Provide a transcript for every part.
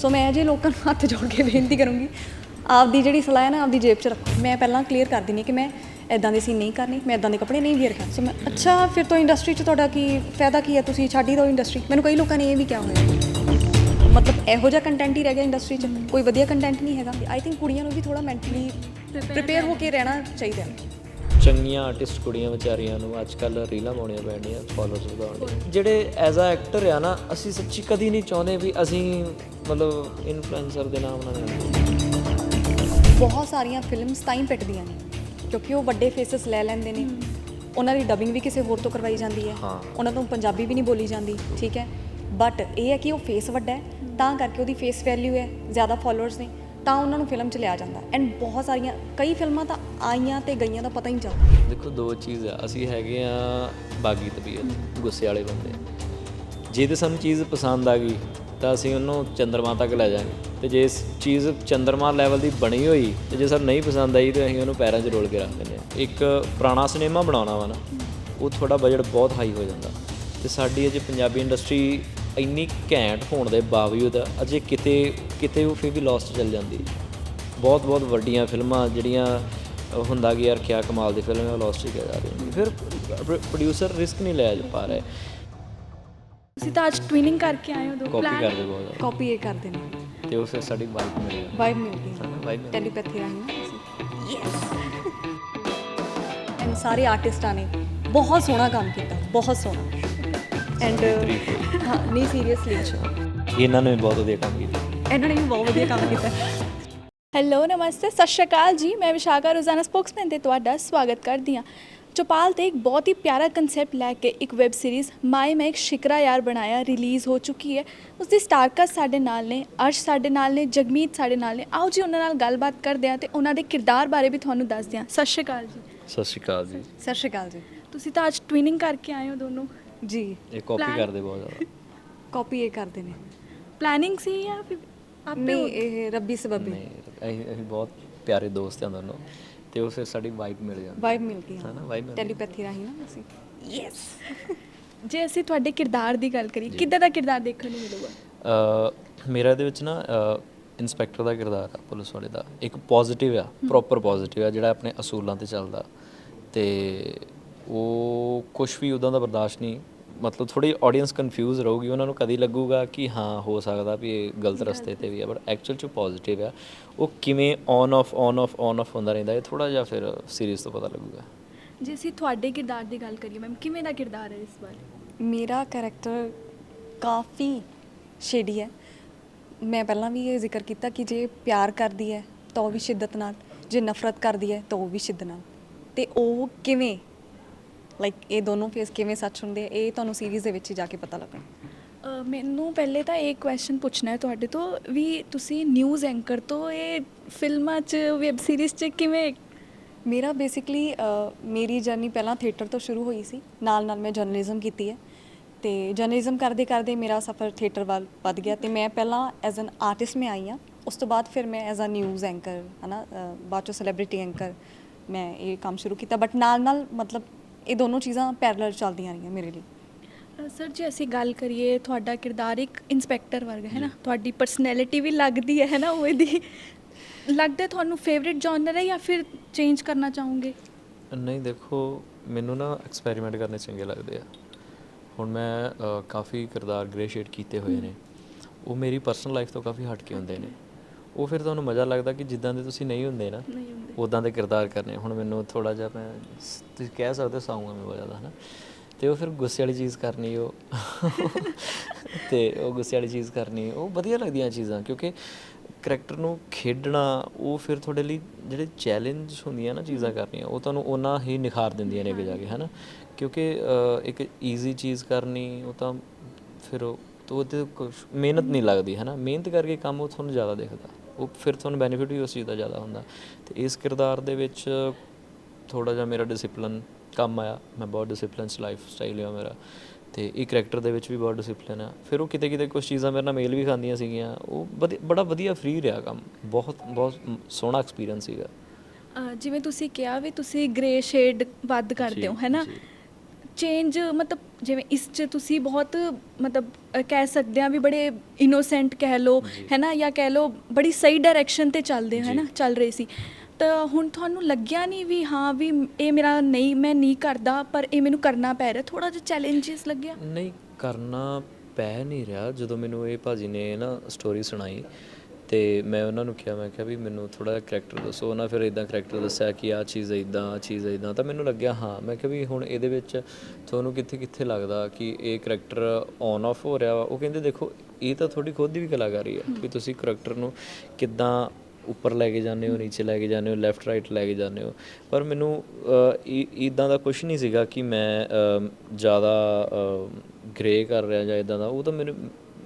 ਸੋ ਮੈਂ ਜੇ ਲੋਕਾਂ ਨੂੰ ਹੱਥ ਜੋੜ ਕੇ ਬੇਨਤੀ ਕਰੂੰਗੀ ਆਪਦੀ ਜਿਹੜੀ ਸਲਾਹ ਹੈ ਨਾ ਆਪਦੀ ਜੇਬ 'ਚ ਰੱਖੋ। ਮੈਂ ਪਹਿਲਾਂ ਕਲੀਅਰ ਕਰ ਦਿੰਦੀ ਕਿ ਮੈਂ ਇਦਾਂ ਦੇ ਸੀਨ ਨਹੀਂ ਕਰਨੇ ਮੈਂ ਇਦਾਂ ਦੇ ਕੱਪੜੇ ਨਹੀਂ ਵੇਅਰ ਕਰਨੇ। ਸੋ ਮੈਂ ਅੱਛਾ ਫਿਰ ਤੋਂ ਇੰਡਸਟਰੀ 'ਚ ਤੁਹਾਡਾ ਕੀ ਫਾਇਦਾ ਕੀ ਹੈ? ਤੁਸੀਂ ਛੱਡ ਹੀ ਦਿਓ ਇੰਡਸਟਰੀ ਮੈਨੂੰ ਕਈ ਲੋਕਾਂ ਨੇ ਇਹ ਵੀ ਕਿਹਾ ਹੋਇਆ ਮਤਲਬ ਇਹੋ ਜਿਹਾ ਕੰਟੈਂਟ ਹੀ ਰਹਿ ਗਿਆ ਇੰਡਸਟਰੀ 'ਚ। ਕੋਈ ਵਧੀਆ ਕੰਟੈਂਟ ਨਹੀਂ ਹੈਗਾ। ਆਈ ਥਿੰਕ ਕੁੜੀਆਂ ਨੂੰ ਵੀ ਥੋੜਾ ਮੈਂਟਲੀ ਪ੍ਰਿਪੇਅਰ ਹੋ ਕੇ ਰਹਿਣਾ ਚਾਹੀਦਾ। ਹੈ। ਚੰਗੀਆਂ ਆਰਟਿਸਟ ਕੁੜੀਆਂ ਵਿਚਾਰੀਆਂ ਨੂੰ ਅੱਜ ਕੱਲ ਰੀਲਾਂ ਪਾਉਣੀਆਂ ਪੈਣੀਆਂ ਫਾਲੋਅਰਸ ਵਧਾਉਣ ਜਿਹੜੇ ਐਜ਼ ਅ ਐਕਟਰ ਆ ਨਾ ਅਸੀਂ ਸੱਚੀ ਕਦੀ ਨਹੀਂ ਚਾਹੁੰਦੇ ਵੀ ਅਸੀਂ ਮਤਲਬ ਇਨਫਲੂਐਂਸਰ ਦੇ ਨਾਮ ਨਾਲ ਬਹੁਤ ਸਾਰੀਆਂ ਫਿਲਮਸ ਤਾਂ ਹੀ ਪਿੱਟਦੀਆਂ ਨੇ ਕਿਉਂਕਿ ਉਹ ਵੱਡੇ ਫੇਸਸ ਲੈ ਲੈਂਦੇ ਨੇ। ਉਹਨਾਂ ਦੀ ਡਬਿੰਗ ਵੀ ਕਿਸੇ ਹੋਰ ਤੋਂ ਕਰਵਾਈ ਜਾਂਦੀ ਹੈ। ਹਾਂ। ਉਹਨਾਂ ਤੋਂ ਪੰਜਾਬੀ ਵੀ ਨਹੀਂ ਬੋਲੀ ਜਾਂਦੀ ਠੀਕ ਹੈ? ਬਟ ਇਹ ਹੈ ਕਿ ਉਹ ਫੇਸ ਵੱਡਾ ਹੈ ਤਾਂ ਕਰਕੇ ਉਹਦੀ ਫੇਸ ਵੈਲਿਊ ਹੈ ਜ਼ਿਆਦਾ ਫਾਲੋਅਰਸ ਨੇ ਤਾਂ ਉਹਨਾਂ ਨੂੰ ਫਿਲਮ 'ਚ ਲਿਆ ਜਾਂਦਾ। ਐਂਡ ਬਹੁਤ ਸਾਰੀਆਂ ਕਈ ਫਿਲਮਾਂ ਤਾਂ ਆਈਆਂ ਤੇ ਗਈਆਂ ਦਾ ਪਤਾ ਹੀ ਨਹੀਂ ਚੱਲਦਾ। ਦੇਖੋ ਦੋ ਚੀਜ਼ ਆ। ਅਸੀਂ ਹੈਗੇ ਆ ਬਾਗੀ ਤਬੀਅਤ ਗੁੱਸੇ ਵਾਲੇ ਬੰਦੇ। ਜੇ ਤੇ ਸਾਨੂੰ ਚੀਜ਼ ਪਸੰਦ ਆ ਗਈ ਤਾਂ ਅਸੀਂ ਉਹਨੂੰ ਚੰਦਰਮਾ ਤੱਕ ਲੈ ਜਾਾਂਗੇ ਤੇ ਜੇ ਇਸ ਚੀਜ਼ ਚੰਦਰਮਾ ਲੈਵਲ ਦੀ ਬਣੀ ਹੋਈ, ਤੇ ਜੇ ਸਾਨੂੰ ਨਹੀਂ ਪਸੰਦ ਆਈ, ਤੇ ਅਸੀਂ ਉਹਨੂੰ ਪੈਰਾਂ 'ਚ ਰੋਲ ਕੇ ਰੱਖ ਦਿੰਦੇ ਹਾਂ। ਇੱਕ ਪੁਰਾਣਾ ਸਿਨੇਮਾ ਬਣਾਉਣਾ ਵਾ ਨਾ, ਉਹ ਤੁਹਾਡਾ ਬਜਟ ਬਹੁਤ ਹਾਈ ਹੋ ਜਾਂਦਾ। ਤੇ ਸਾਡੀ ਅਜੇ ਪੰਜਾਬੀ ਇੰਡਸਟਰੀ ਇੰਨੀ ਘੈਂਟ ਹੋਣ ਦੇ ਬਾਵਜੂਦ ਅਜੇ ਕਿਤੇ ਕਿਤੇ ਉਹ ਫਿਰ ਵੀ ਲੋਸਟ ਚੱਲ ਜਾਂਦੀ। ਬਹੁਤ ਬਹੁਤ ਵੱਡੀਆਂ ਫਿਲਮਾਂ ਜਿਹੜੀਆਂ ਹੁੰਦਾ ਕਿ ਯਾਰ ਕਿਆ ਕਮਾਲ ਦੀ ਫਿਲਮ ਹੈ, ਉਹ ਲੋਸਟ ਹੀ ਜਾ ਰਹੀ ਫਿਰ ਪ੍ਰੋਡਿਊਸਰ ਰਿਸਕ ਨਹੀਂ ਲੈ ਪਾ ਰਹੇ। ਤੁਸੀਂ ਤਾਂ ਅੱਜ ਟਵਿਨਿੰਗ ਕਰਕੇ ਆਏ ਹੋ ਦੋ ਕਾਪੀ ਕਰਦੇ ਬਹੁਤ ਜ਼ਿਆਦਾ। ਕਾਪੀ ਇਹ ਕਰਦੇ ਨੇ। ਤੇ ਫਿਰ ਸਾਡੀ ਵਾਈਬ ਮਿਲ ਜਾਂਦੀ ਵਾਈਬ ਮਿਲਦੀ ਹੈ ਟੈਲੀਪੈਥੀ ਰਾਹੀਂ ਨਾ ਅਸੀਂ। ਯੈਸ ਐਂਡ ਸਾਰੇ ਆਰਟਿਸਟਾਂ ਨੇ। ਬਹੁਤ ਸੋਹਣਾ ਕੰਮ ਕੀਤਾ। ਬਹੁਤ ਸੋਹਣਾ। ਐਂਡ ਹਾਂ ਨਹੀਂ ਸੀਰੀਅਸਲੀ ਇਹਨਾਂ ਨੇ ਵੀ ਬਹੁਤ ਵਧੀਆ ਕੰਮ ਕੀਤਾ। ਇਹਨਾਂ ਨੇ ਵੀ ਬਹੁਤ ਵਧੀਆ ਕੰਮ ਕੀਤਾ। ਹੈਲੋ ਨਮਸਤੇ। ਸਤਿ ਸ਼੍ਰੀ ਅਕਾਲ ਜੀ। ਮੈਂ ਵਿਸ਼ਾਖਾ ਰੋਜ਼ਾਨਾ ਸਪੋਕਸਮੈਨ ਤੇ ਤੁਹਾਡਾ ਸਵਾਗਤ ਕਰਦੀ ਹਾਂ। ਚੌਪਾਲ ਤੇ ਇੱਕ ਬਹੁਤ ਹੀ ਪਿਆਰਾ ਕਨਸੈਪਟ ਲੈ ਕੇ ਇੱਕ ਵੈਬ ਸੀਰੀਜ਼ ਮਾਈ ਮੈਂ ਇੱਕ ਸ਼ਿਕਰਾ ਯਾਰ ਬਣਾਇਆ ਰਿਲੀਜ਼ ਹੋ ਚੁੱਕੀ ਹੈ ਉਸ ਦੀ ਸਟਾਰਕਸ ਸਾਡੇ ਨਾਲ ਨੇ ਅਰਸ਼ ਸਾਡੇ ਨਾਲ ਨੇ ਜਗਮੀਤ ਸਾਡੇ ਨਾਲ ਨੇ ਆਓ ਜੀ ਉਹਨਾਂ ਨਾਲ ਗੱਲਬਾਤ ਕਰਦੇ ਹਾਂ ਤੇ ਉਹਨਾਂ ਦੇ ਕਿਰਦਾਰ ਬਾਰੇ ਵੀ ਤੁਹਾਨੂੰ ਦੱਸਦੇ ਹਾਂ ਸਤਿ ਸ਼੍ਰੀ ਅਕਾਲ ਜੀ ਸਤਿ ਸ਼੍ਰੀ ਅਕਾਲ ਜੀ ਸਤਿ ਸ਼੍ਰੀ ਅਕਾਲ ਜੀ ਤੁਸੀਂ ਤਾਂ ਅੱਜ ਟਵਿਨਿੰਗ ਕਰਕੇ ਆਏ ਹੋ ਦੋਨੋਂ ਜੀ ਇਹ ਕਾਪੀ ਕਰਦੇ ਬਹੁਤ ਜ਼ਿਆਦਾ ਕਾਪੀ ਇਹ ਕਰਦੇ ਨੇ ਪਲੈਨਿੰਗ ਸੀ ਜਾਂ ਫਿਰ ਆਪੇ ਨਹੀਂ ਇਹ ਰੱਬੀ ਸਬਬੀ ਨਹੀਂ ਅਸੀਂ ਅਸੀਂ ਬਹੁਤ ਪਿਆਰੇ ਦੋਸਤ ਹਾਂ ਦੋਨੋਂ ਤੇ ਫਿਰ ਸਾਡੀ ਵਾਈਬ ਮਿਲ ਜਾਂਦੀ ਵਾਈਬ ਮਿਲ ਗਈ ਹੈ ਨਾ ਵਾਈਬ ਮਿਲ ਟੈਲੀਪੈਥੀ ਰਾਹੀਂ ਨਾ ਅਸੀਂ। ਯੈਸ ਜੇ ਅਸੀਂ ਤੁਹਾਡੇ ਕਿਰਦਾਰ ਦੀ ਗੱਲ ਕਰੀਏ ਕਿੱਦਾਂ ਦਾ ਕਿਰਦਾਰ ਦੇਖਣ ਨੂੰ ਮਿਲੂਗਾ? ਅ, ਮੇਰਾ ਇਹਦੇ ਵਿੱਚ ਨਾ ਇਨਸਪੈਕਟਰ ਦਾ ਕਿਰਦਾਰ ਆ ਪੁਲਿਸ ਵਾਲੇ ਦਾ। ਇੱਕ ਪੋਜ਼ਿਟਿਵ ਆ ਪ੍ਰੋਪਰ ਪੋਜ਼ਿਟਿਵ ਆ ਜਿਹੜਾ ਆਪਣੇ ਅਸੂਲਾਂ ਤੇ ਚੱਲਦਾ। ਤੇ ਉਹ ਕੁਝ ਵੀ ਉਦਾਂ ਦਾ ਬਰਦਾਸ਼ਤ ਨਹੀਂ। ਮਤਲਬ ਥੋੜੀ ਆਡੀਅנס ਕਨਫਿਊਜ਼ ਰਹੂਗੀ ਉਹਨਾਂ ਨੂੰ ਕਦੀ ਲੱਗੂਗਾ ਕਿ ਹਾਂ ਹੋ ਸਕਦਾ ਵੀ ਇਹ ਗਲਤ ਰਸਤੇ ਤੇ ਵੀ ਆ ਬਟ ਐਕਚੁਅਲ ਚ ਪੋਜ਼ਿਟਿਵ ਆ। ਉਹ ਕਿਵੇਂ on off on off on off ਹੁੰਦਾ ਰਹਿੰਦਾ ਇਹ ਥੋੜਾ ਜਿਹਾ ਫਿਰ ਸੀਰੀਜ਼ ਤੋਂ ਪਤਾ ਲੱਗੂਗਾ। ਜੇ ਅਸੀਂ ਤੁਹਾਡੇ ਕਿਰਦਾਰ ਦੀ ਗੱਲ ਕਰੀਏ ਮੈਮ ਕਿਵੇਂ ਦਾ ਕਿਰਦਾਰ ਹੈ ਇਸ ਵਾਰ ਮੇਰਾ ਕੈਰੈਕਟਰ ਕਾਫੀ ਸ਼ੇਡੀ ਹੈ। ਮੈਂ ਪਹਿਲਾਂ ਵੀ ਇਹ ਜ਼ਿਕਰ ਕੀਤਾ ਕਿ ਜੇ ਪਿਆਰ ਕਰਦੀ ਹੈ ਤਾਂ ਉਹ ਵੀ ਸ਼ਿੱਦਤ ਨਾਲ ਜੇ ਨਫ਼ਰਤ ਕਰਦੀ ਹੈ ਤਾਂ ਉਹ ਵੀ ਸ਼ਿੱਦਤ ਨਾਲ। ਤੇ ਉਹ ਕਿਵੇਂ ਲਾਈਕ ਇਹ ਦੋਨੋਂ ਫੇਸ ਕਿਵੇਂ ਸੱਚ ਹੁੰਦੇ ਆ? ਇਹ ਤੁਹਾਨੂੰ ਸੀਰੀਜ਼ ਦੇ ਵਿੱਚ ਹੀ ਜਾ ਕੇ ਪਤਾ ਲੱਗਣਾ। ਅ, ਮੈਨੂੰ ਪਹਿਲੇ ਤਾਂ ਇਹ ਕੁਐਸਚਨ ਪੁੱਛਣਾ ਹੈ ਤੁਹਾਡੇ ਤੋਂ ਵੀ ਤੁਸੀਂ ਨਿਊਜ਼ ਐਂਕਰ ਤੋਂ ਇਹ ਫਿਲਮਾਂ 'ਚ ਵੈਬ ਸੀਰੀਜ਼ 'ਚ ਕਿਵੇਂ ਮੇਰਾ ਬੇਸਿਕਲੀ ਮੇਰੀ ਜਰਨੀ ਪਹਿਲਾਂ ਥੀਏਟਰ ਤੋਂ ਸ਼ੁਰੂ ਹੋਈ ਸੀ। ਨਾਲ ਨਾਲ ਮੈਂ ਜਰਨਲਿਜ਼ਮ ਕੀਤੀ ਹੈ। ਤੇ ਜਰਨਲਿਜ਼ਮ ਕਰਦੇ ਕਰਦੇ ਮੇਰਾ ਸਫ਼ਰ ਥੀਏਟਰ ਵੱਲ ਵੱਧ ਗਿਆ ਤੇ ਮੈਂ ਪਹਿਲਾਂ ਐਜ਼ ਐਨ ਆਰਟਿਸਟ ਮੈਂ ਆਈ ਹਾਂ। ਉਸ ਤੋਂ ਬਾਅਦ ਫਿਰ ਮੈਂ ਐਜ਼ ਅ ਨਿਊਜ਼ ਐਂਕਰ ਹਨਾ ਅ, ਬਾਅਦ ਚੋਂ ਸੈਲੀਬ੍ਰਿਟੀ ਐਂਕਰ ਮੈਂ ਇਹ ਕੰਮ ਸ਼ੁਰੂ ਕੀਤਾ। ਬਟ ਨਾਲ ਨਾਲ ਮਤਲਬ ਇਹ ਦੋਨੋਂ ਚੀਜ਼ਾਂ ਪੈਰਲਲ ਚੱਲਦੀਆਂ ਰਹੀਆਂ ਮੇਰੇ ਲਈ। ਸਰ ਜੇ ਅਸੀਂ ਗੱਲ ਕਰੀਏ ਤੁਹਾਡਾ ਕਿਰਦਾਰ ਇੱਕ ਇਨਸਪੈਕਟਰ ਵਰਗਾ ਹੈ ਨਾ? ਤੁਹਾਡੀ ਪਰਸਨੈਲਿਟੀ ਵੀ ਲੱਗਦੀ ਹੈ ਹੈ ਨਾ? ਉਹ ਇਹਦੀ ਲੱਗਦਾ ਤੁਹਾਨੂੰ ਫੇਵਰਿਟ ਜਨਰ ਹੈ ਜਾਂ ਫਿਰ ਚੇਂਜ ਕਰਨਾ ਚਾਹੋਗੇ? ਨਹੀਂ ਦੇਖੋ ਮੈਨੂੰ ਨਾ ਐਕਸਪੈਰੀਮੈਂਟ ਕਰਨੇ ਚੰਗੇ ਲੱਗਦੇ ਆ। ਹੁਣ ਮੈਂ ਕਾਫੀ ਕਿਰਦਾਰ ਗ੍ਰੇ ਸ਼ੇਡ ਕੀਤੇ ਹੋਏ ਨੇ। ਉਹ ਮੇਰੀ ਪਰਸਨਲ ਲਾਈਫ ਤੋਂ ਕਾਫੀ ਹਟ ਕੇ ਹੁੰਦੇ ਨੇ। ਉਹ ਫਿਰ ਤੁਹਾਨੂੰ ਮਜ਼ਾ ਲੱਗਦਾ ਕਿ ਜਿੱਦਾਂ ਦੇ ਤੁਸੀਂ ਨਹੀਂ ਹੁੰਦੇ ਨਾ ਨਹੀਂ ਹੁੰਦੇ। ਉਦਾਂ ਦੇ ਕਿਰਦਾਰ ਕਰਨੇ। ਹੁਣ ਮੈਨੂੰ ਥੋੜਾ ਜਿਹਾ ਮੈਂ ਤੁਸੀਂ ਕਹਿ ਸਕਦੇ ਹੋ ਸਾਊਂਗਾ ਮੈਂ ਜ਼ਿਆਦਾ ਹਨਾ। ਤੇ ਉਹ ਫਿਰ ਗੁੱਸੇ ਵਾਲੀ ਚੀਜ਼ ਕਰਨੀ ਉਹ ਤੇ ਉਹ ਗੁੱਸੇ ਵਾਲੀ ਚੀਜ਼ ਕਰਨੀ ਉਹ ਵਧੀਆ ਲੱਗਦੀਆਂ ਚੀਜ਼ਾਂ ਕਿਉਂਕਿ ਕਰੈਕਟਰ ਨੂੰ ਖੇਡਣਾ ਉਹ ਫਿਰ ਤੁਹਾਡੇ ਲਈ ਜਿਹੜੇ ਚੈਲੰਜ ਹੁੰਦੀਆਂ ਨਾ ਚੀਜ਼ਾਂ ਕਰਨੀਆਂ ਉਹ ਤੁਹਾਨੂੰ ਉਹਨਾਂ ਹੀ ਨਿਖਾਰ ਦਿੰਦੀਆਂ ਨੇ ਅੱਗੇ ਜਾ ਕੇ ਹਨਾ। ਕਿਉਂਕਿ ਇੱਕ ਈਜ਼ੀ ਚੀਜ਼ ਕਰਨੀ ਉਹ ਤਾਂ ਫਿਰ ਉਹ ਤਾਂ ਮਿਹਨਤ ਨਹੀਂ ਲੱਗਦੀ ਹੈ ਨਾ ਮਿਹਨਤ ਕਰਕੇ ਕੰਮ ਉਹ ਤੁਹਾਨੂੰ ਜ਼ਿਆਦਾ ਦਿਖਦਾ। ਉਹ ਫਿਰ ਤੁਹਾਨੂੰ ਬੈਨੀਫਿਟ ਵੀ ਉਸ ਚੀਜ਼ ਦਾ ਜ਼ਿਆਦਾ ਹੁੰਦਾ। ਤੇ ਇਸ ਕਿਰਦਾਰ ਦੇ ਵਿੱਚ ਥੋੜਾ ਜਿਹਾ ਮੇਰਾ ਡਿਸਪਲਿਨ ਕੰਮ ਆਇਆ। ਮੈਂ ਬਹੁਤ ਡਿਸਪਲਿਨ ਲਾਈਫ ਸਟਾਈਲ ਹੈ ਮੇਰਾ। ਤੇ ਇਹ ਕਰੈਕਟਰ ਦੇ ਵਿੱਚ ਵੀ ਬਹੁਤ ਡਿਸਪਲਿਨ ਆ। ਫਿਰ ਉਹ ਕਿਤੇ ਕਿਤੇ ਕੁਝ ਚੀਜ਼ਾਂ ਮੇਰੇ ਨਾਲ ਮੇਲ ਵੀ ਖਾਂਦੀਆਂ ਸੀਗੀਆਂ। ਉਹ ਬੜਾ ਵਧੀਆ ਫ੍ਰੀ ਰਿਹਾ ਕੰਮ। ਬਹੁਤ ਬਹੁਤ ਸੋਹਣਾ ਐਕਸਪੀਰੀਅੰਸ ਸੀਗਾ। ਜਿਵੇਂ ਤੁਸੀਂ ਕਿਹਾ ਵੀ ਤੁਸੀਂ ਗ੍ਰੇ ਸ਼ੇਡ ਵੱਧ ਕਰਦੇ ਹੋ ਜੀ, ਹੈ ਨਾ? ਜੀ। ਚੇਂਜ ਮਤਲਬ ਜਿਵੇਂ ਇਸ 'ਚ ਤੁਸੀਂ ਬਹੁਤ ਮਤਲਬ ਅ, ਕਹਿ ਸਕਦੇ ਆ ਵੀ ਬੜੇ ਇਨੋਸੈਂਟ ਕਹਿ ਲੋ ਹੈ ਨਾ ਜਾਂ ਕਹਿ ਲੋ ਬੜੀ ਸਹੀ ਡਾਇਰੈਕਸ਼ਨ ਤੇ ਚੱਲਦੇ ਹੋ ਜੀ। ਨਾ ਚੱਲ ਰਹੇ ਸੀ। ਤਾਂ ਹੁਣ ਤੁਹਾਨੂੰ ਲੱਗਿਆ ਨਹੀਂ ਵੀ ਹਾਂ ਵੀ ਇਹ ਮੇਰਾ ਨਹੀਂ ਮੈਂ ਨਹੀਂ ਕਰਦਾ ਪਰ ਇਹ ਮੈਨੂੰ ਕਰਨਾ ਪੈ ਰਿਹਾ? ਥੋੜਾ ਜਿਹਾ ਚੈਲੰਜਸ ਲੱਗਿਆ? ਨਹੀਂ ਕਰਨਾ ਪੈ ਨਹੀਂ ਰਿਹਾ। ਜਦੋਂ ਮੈਨੂੰ ਇਹ ਭਾਜੀ ਨੇ ਨਾ ਸਟੋਰੀ ਸੁਣਾਈ ਤੇ ਮੈਂ ਉਹਨਾਂ ਨੂੰ ਕਿਹਾ, ਮੈਂ ਕਿਹਾ ਵੀ ਮੈਨੂੰ ਥੋੜਾ ਜਿਹਾ ਕਰੈਕਟਰ ਦੱਸੋ ਉਹਨਾਂ ਫਿਰ ਇਦਾਂ ਕਰੈਕਟਰ ਦੱਸਿਆ ਕਿ ਆਹ ਚੀਜ਼ ਇਦਾਂ ਆਹ ਚੀਜ਼ ਇਦਾਂ ਤਾਂ ਮੈਨੂੰ ਲੱਗਿਆ ਹਾਂ। ਮੈਂ ਕਿਹਾ ਵੀ ਹੁਣ ਇਹਦੇ ਵਿੱਚ ਤੁਹਾਨੂੰ ਕਿੱਥੇ ਕਿੱਥੇ ਲੱਗਦਾ ਕਿ ਇਹ ਕਰੈਕਟਰ ਔਨ ਆਫ ਹੋ ਰਿਹਾ ਵਾ? ਉਹ ਕਹਿੰਦੇ ਦੇਖੋ, ਇਹ ਤਾਂ ਤੁਹਾਡੀ ਖੁਦ ਦੀ ਵੀ ਕਲਾਕਾਰੀ ਹੈ ਵੀ ਤੁਸੀਂ ਕਰੈਕਟਰ ਨੂੰ ਕਿੱਦਾਂ ਉੱਪਰ ਲੈ ਕੇ ਜਾਂਦੇ ਹੋ, ਨੀਚੇ ਲੈ ਕੇ ਜਾਂਦੇ ਹੋ ਲੈਫਟ ਰਾਈਟ ਲੈ ਕੇ ਜਾਂਦੇ ਹੋ। ਪਰ ਮੈਨੂੰ ਇਦਾਂ ਦਾ ਕੁਝ ਨਹੀਂ ਸੀਗਾ ਕਿ ਮੈਂ ਜ਼ਿਆਦਾ ਗ੍ਰੇ ਕਰ ਰਿਹਾ ਜਾਂ ਇਦਾਂ ਦਾ। ਉਹ ਤਾਂ ਮੇਰੇ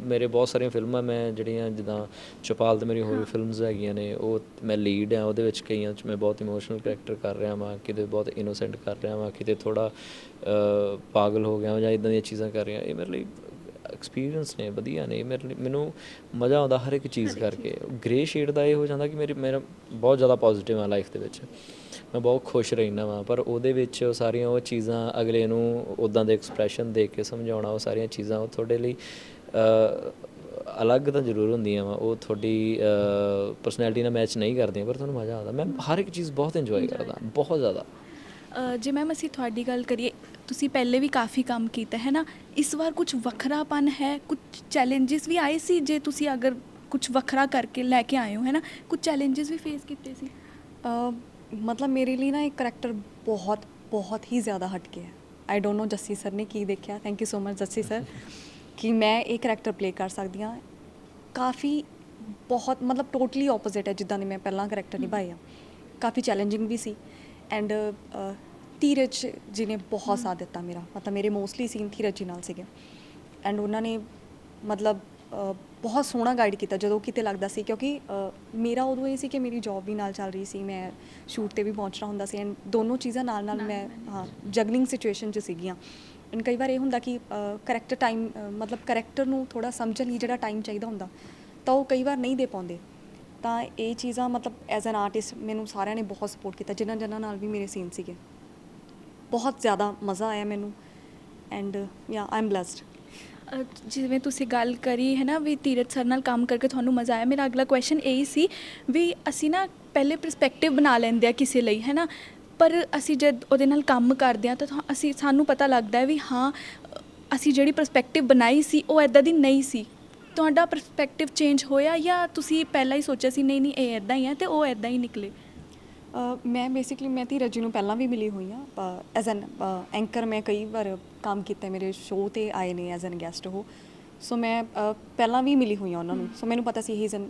ਮੇਰੇ ਬਹੁਤ ਸਾਰੀਆਂ ਫਿਲਮਾਂ ਮੈਂ ਜਿਹੜੀਆਂ ਜਿੱਦਾਂ ਚਪਾਲ ਤੇ ਮੇਰੀ ਹੋਰ ਵੀ ਫਿਲਮਸ ਹੈਗੀਆਂ ਨੇ ਉਹ ਮੈਂ ਲੀਡ ਆ ਉਹਦੇ ਵਿੱਚ ਕਈਆਂ 'ਚ ਮੈਂ ਬਹੁਤ ਇਮੋਸ਼ਨਲ ਕੈਰੈਕਟਰ ਕਰ ਰਿਹਾ ਵਾਂ ਕਿਤੇ ਬਹੁਤ ਇਨੋਸੈਂਟ ਕਰ ਰਿਹਾ ਵਾਂ ਕਿਤੇ ਥੋੜਾ ਪਾਗਲ ਹੋ ਗਿਆ ਜਾਂ ਇਦਾਂ ਦੀਆਂ ਚੀਜ਼ਾਂ ਕਰ ਰਿਹਾ ਇਹ ਮੇਰੇ ਲਈ ਐਕਸਪੀਰੀਅੰਸ ਨੇ ਵਧੀਆ ਨੇ ਮੇਰੇ ਲਈ ਮੈਨੂੰ ਮਜ਼ਾ ਆਉਂਦਾ ਹਰ ਇੱਕ ਚੀਜ਼ ਕਰਕੇ। ਗ੍ਰੇ ਸ਼ੇਡ ਦਾ ਇਹ ਹੋ ਜਾਂਦਾ ਕਿ ਮੇਰੀ ਮੇਰਾ ਬਹੁਤ ਜ਼ਿਆਦਾ ਪੋਜ਼ਿਟਿਵ ਆ ਲਾਈਫ ਦੇ ਵਿੱਚ। ਮੈਂ ਬਹੁਤ ਖੁਸ਼ ਰਹਿਣਾ ਵਾਂ ਪਰ ਉਹਦੇ ਵਿੱਚ ਉਹ ਸਾਰੀਆਂ ਉਹ ਚੀਜ਼ਾਂ ਅਗਲੇ ਨੂੰ ਉਦਾਂ ਦੇ ਐਕਸਪ੍ਰੈਸ਼ਨ ਦੇ ਕੇ ਸਮਝਾਉਣਾ ਉਹ ਸਾਰੀਆਂ ਚੀਜ਼ਾਂ ਉਹ ਤੁਹਾਡੇ ਲਈ ਅਲੱਗ ਤਾਂ ਜ਼ਰੂਰ ਹੁੰਦੀਆਂ ਵਾ ਉਹ ਤੁਹਾਡੀ ਪਰਸਨੈਲਿਟੀ ਨਾਲ ਮੈਚ ਨਹੀਂ ਕਰਦੀਆਂ ਪਰ ਤੁਹਾਨੂੰ ਮਜ਼ਾ ਆਉਂਦਾ। ਮੈਂ ਹਰ ਇੱਕ ਚੀਜ਼ ਬਹੁਤ ਇੰਜੋਏ ਕਰਦਾ ਬਹੁਤ ਜ਼ਿਆਦਾ। ਜੇ ਮੈਮ ਅਸੀਂ ਤੁਹਾਡੀ ਗੱਲ ਕਰੀਏ ਤੁਸੀਂ ਪਹਿਲੇ ਵੀ ਕਾਫੀ ਕੰਮ ਕੀਤਾ ਹੈ ਨਾ? ਇਸ ਵਾਰ ਕੁਝ ਵੱਖਰਾਪਨ ਹੈ? ਕੁਝ ਚੈਲੰਜਸ ਵੀ ਆਏ ਸੀ? ਜੇ ਤੁਸੀਂ ਅਗਰ ਕੁਝ ਵੱਖਰਾ ਕਰਕੇ ਲੈ ਕੇ ਆਏ ਹੋ ਹੈ ਨਾ? ਕੁਝ ਚੈਲੰਜਸ ਵੀ ਫੇਸ ਕੀਤੇ ਸੀ? ਅ, ਮਤਲਬ ਮੇਰੇ ਲਈ ਨਾ ਇੱਕ ਕਰੈਕਟਰ ਬਹੁਤ ਬਹੁਤ ਹੀ ਜ਼ਿਆਦਾ ਹਟ ਕੇ ਹੈ I don't know Jassi sir ਨੇ ਕੀ ਦੇਖਿਆ। Thank you so much Jassi sir ਕਿ ਮੈਂ ਇਹ ਕਰੈਕਟਰ ਪਲੇ ਕਰ ਸਕਦੀ ਹਾਂ। ਕਾਫੀ ਬਹੁਤ ਮਤਲਬ ਟੋਟਲੀ ਆਪੋਜ਼ਿਟ ਹੈ ਜਿੱਦਾਂ ਦੇ ਮੈਂ ਪਹਿਲਾਂ ਕਰੈਕਟਰ ਨਿਭਾਏ ਆ। ਕਾਫੀ ਚੈਲੰਜਿੰਗ ਵੀ ਸੀ। ਐਂਡ ਧੀਰਜ ਜੀ ਨੇ ਬਹੁਤ ਸਾਥ ਦਿੱਤਾ ਮੇਰਾ। ਮਤਲਬ ਮੇਰੇ ਮੋਸਟਲੀ ਸੀਨ ਧੀਰਜ ਜੀ ਨਾਲ ਸੀਗੇ। ਐਂਡ ਉਹਨਾਂ ਨੇ ਮਤਲਬ ਬਹੁਤ ਸੋਹਣਾ ਗਾਈਡ ਕੀਤਾ। ਜਦੋਂ ਕਿਤੇ ਲੱਗਦਾ ਸੀ ਕਿਉਂਕਿ ਮੇਰਾ ਉਦੋਂ ਇਹ ਸੀ ਕਿ ਮੇਰੀ ਜੌਬ ਵੀ ਨਾਲ ਚੱਲ ਰਹੀ ਸੀ। ਮੈਂ ਸ਼ੂਟ ਤੇ ਵੀ ਪਹੁੰਚਣਾ ਹੁੰਦਾ ਸੀ। ਐਂਡ ਦੋਨੋਂ ਚੀਜ਼ਾਂ ਨਾਲ ਨਾਲ ਮੈਂ ਹਾਂ ਜਗਲਿੰਗ ਸਿਚੁਏਸ਼ਨ 'ਚ ਸੀਗੀਆਂ। ਐਂਡ ਕਈ ਵਾਰ ਇਹ ਹੁੰਦਾ ਕਿ ਕਰੈਕਟਰ ਟਾਈਮ ਮਤਲਬ ਕਰੈਕਟਰ ਨੂੰ ਥੋੜਾ ਸਮਝਣ ਲਈ ਜਿਹੜਾ ਟਾਈਮ ਚਾਹੀਦਾ ਹੁੰਦਾ, ਤਾਂ ਉਹ ਕਈ ਵਾਰ ਨਹੀਂ ਦੇ ਪਾਉਂਦੇ। ਤਾਂ ਇਹ ਚੀਜ਼ਾਂ ਮਤਲਬ ਐਜ਼ ਐਨ ਆਰਟਿਸਟ ਮੈਨੂੰ ਸਾਰਿਆਂ ਨੇ ਬਹੁਤ ਸਪੋਰਟ ਕੀਤਾ, ਜਿਨ੍ਹਾਂ ਜਿਨ੍ਹਾਂ ਨਾਲ ਵੀ ਮੇਰੇ ਸੀਨ ਸੀਗੇ। ਬਹੁਤ ਜ਼ਿਆਦਾ ਮਜ਼ਾ ਆਇਆ ਮੈਨੂੰ ਐਂਡ ਯਾ ਆਈ ਐਮ ਬlesed ਜਿਵੇਂ ਤੁਸੀਂ ਗੱਲ ਕਰੀ, ਹੈ ਨਾ, ਵੀ ਧੀਰਜ ਸਰ ਨਾਲ ਕੰਮ ਕਰਕੇ ਤੁਹਾਨੂੰ ਮਜ਼ਾ ਆਇਆ, ਮੇਰਾ ਅਗਲਾ ਕੁਐਸਚਨ ਹੀ ਸੀ ਵੀ ਅਸੀਂ ਨਾ ਪਹਿਲੇ ਪਰਸਪੈਕਟਿਵ ਬਣਾ ਲੈਂਦੇ ਆ ਕਿਸੇ ਲਈ, ਹੈ ਨਾ। ਪਰ ਅਸੀਂ ਜਦ ਉਹਦੇ ਨਾਲ ਕੰਮ ਕਰਦੇ ਆ ਤਾਂ ਤੁਹਾ- ਅਸੀਂ ਸਾਨੂੰ ਪਤਾ ਲੱਗਦਾ ਹੈ ਵੀ ਹਾਂ ਅਸੀਂ ਜਿਹੜੀ ਪਰਸਪੈਕਟਿਵ ਬਣਾਈ ਸੀ ਉਹ ਐਦਾਂ ਦੀ ਨਹੀਂ ਸੀ। ਤੁਹਾਡਾ ਪਰਸਪੈਕਟਿਵ ਚੇਂਜ ਹੋਇਆ ਜਾਂ ਤੁਸੀਂ ਪਹਿਲਾਂ ਹੀ ਸੋਚਿਆ ਸੀ ਨਹੀਂ ਨਹੀਂ ਇਹ ਐਦਾਂ ਹੀ ਹੈ ਤੇ ਉਹ ਐਦਾਂ ਹੀ ਨਿਕਲੇ? ਅ, ਮੈਂ ਬੇਸਿਕਲੀ ਮੈਂ ਧੀਰਜ ਜੀ ਨੂੰ ਪਹਿਲਾਂ ਵੀ ਮਿਲੀ ਹੋਈ ਹਾਂ ਐਜ਼ ਐਨ ਐਂਕਰ ਮੈਂ ਕਈ ਵਾਰ ਕੰਮ ਕੀਤਾ ਹੈ, ਮੇਰੇ ਸ਼ੋਅ ਤੇ ਆਏ ਨੇ ਐਜ਼ ਐਨ ਗੈਸਟ ਉਹ। ਸੋ ਮੈਂ ਅ, ਪਹਿਲਾਂ ਵੀ ਮਿਲੀ ਹੋਈ ਹਾਂ ਉਹਨਾਂ ਨੂੰ। ਸੋ ਮੈਨੂੰ ਪਤਾ ਸੀ he is an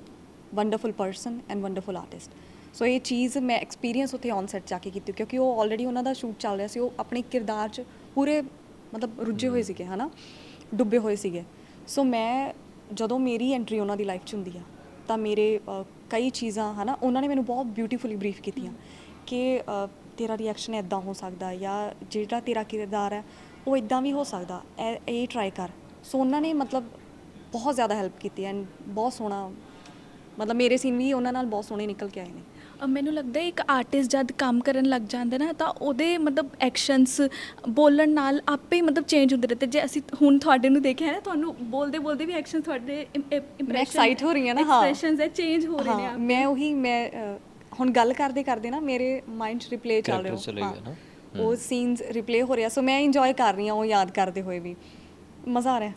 wonderful person and wonderful artist so ਇਹ ਚੀਜ਼ ਮੈਂ ਐਕਸਪੀਰੀਅੰਸ ਉੱਥੇ ਔਨ ਸੈਟ ਜਾ ਕੇ ਕੀਤੀ, ਕਿਉਂਕਿ ਉਹ ਆਲਰੇਡੀ ਉਹਨਾਂ ਦਾ ਸ਼ੂਟ ਚੱਲ ਰਿਹਾ ਸੀ, ਉਹ ਆਪਣੇ ਕਿਰਦਾਰ 'ਚ ਪੂਰੇ ਮਤਲਬ ਰੁੱਝੇ ਹੋਏ ਸੀਗੇ, ਹਨਾ? ਡੁੱਬੇ ਹੋਏ ਸੀਗੇ। ਸੋ ਮੈਂ ਜਦੋਂ ਮੇਰੀ ਐਂਟਰੀ ਉਹਨਾਂ ਦੀ ਲਾਈਫ 'ਚ ਹੁੰਦੀ ਆ, ਤਾਂ ਮੇਰੇ ਕਈ ਚੀਜ਼ਾਂ, ਹਨਾ, ਉਹਨਾਂ ਨੇ ਮੈਨੂੰ ਬਹੁਤ ਬਿਊਟੀਫੁਲੀ ਬਰੀਫ ਕੀਤੀਆਂ ਕਿ ਤੇਰਾ ਰਿਐਕਸ਼ਨ ਇਦਾਂ ਹੋ ਸਕਦਾ ਜਾਂ ਜਿਹੜਾ ਤੇਰਾ ਕਿਰਦਾਰ ਹੈ ਉਹ ਇਦਾਂ ਵੀ ਹੋ ਸਕਦਾ। ਇਹ- ਟਰਾਈ ਕਰ। ਸੋ ਉਹਨਾਂ ਨੇ ਮਤਲਬ ਬਹੁਤ ਜ਼ਿਆਦਾ ਹੈਲਪ ਕੀਤੀ ਐਂਡ ਬਹੁਤ ਸੋਹਣਾ, ਮਤਲਬ ਮੇਰੇ ਸੀਨ ਵੀ ਉਹਨਾਂ ਨਾਲ ਬਹੁਤ ਸੋਹਣੇ ਨਿਕਲ ਕੇ ਆਏ ਨੇ। ਮੈਨੂੰ ਲੱਗਦਾ ਇੱਕ ਆਰਟਿਸਟ ਜਦ ਕੰਮ ਕਰਨ ਲੱਗ ਜਾਂਦਾ ਨਾ ਤਾਂ ਉਹਦੇ ਮਤਲਬ ਐਕਸ਼ਨਸ ਬੋਲਣ ਨਾਲ ਆਪੇ ਹੀ ਮਤਲਬ ਚੇਂਜ ਹੁੰਦੇ ਰਹਿੰਦੇ। ਜੇ ਅਸੀਂ ਹੁਣ ਤੁਹਾਡੇ ਨੂੰ ਦੇਖਿਆ ਨਾ ਤੁਹਾਨੂੰ ਬੋਲਦੇ ਬੋਲਦੇ ਵੀ ਐਕਸ਼ਨ ਤੁਹਾਡੇ ਇੰਪ੍ਰੈਸ਼ਨ ਹੋ ਰਹੀ ਹਾਂ ਨਾ, ਹਾਂ। ਐਕਸਪ੍ਰੈਸ਼ਨਸ ਹੈ ਚੇਂਜ ਹੋ ਰਹੇ ਨੇ ਆਪ। ਮੈਂ ਉਹੀ ਮੈਂ ਹੁਣ ਗੱਲ ਕਰਦੇ ਕਰਦੇ ਨਾ ਮੇਰੇ ਮਾਈਂਡ 'ਚ ਰਿਪਲੇ ਚੱਲ ਰਿਹਾ ਹਾਂ। ਉਹ ਸੀਨਸ ਰਿਪਲੇ ਹੋ ਰਿਹਾ। ਸੋ ਮੈਂ ਇੰਜੋਏ ਕਰ ਰਹੀ ਹਾਂ ਉਹ ਯਾਦ ਕਰਦੇ ਹੋਏ ਵੀ। ਮਜ਼ਾ ਆ ਰਿਹਾ।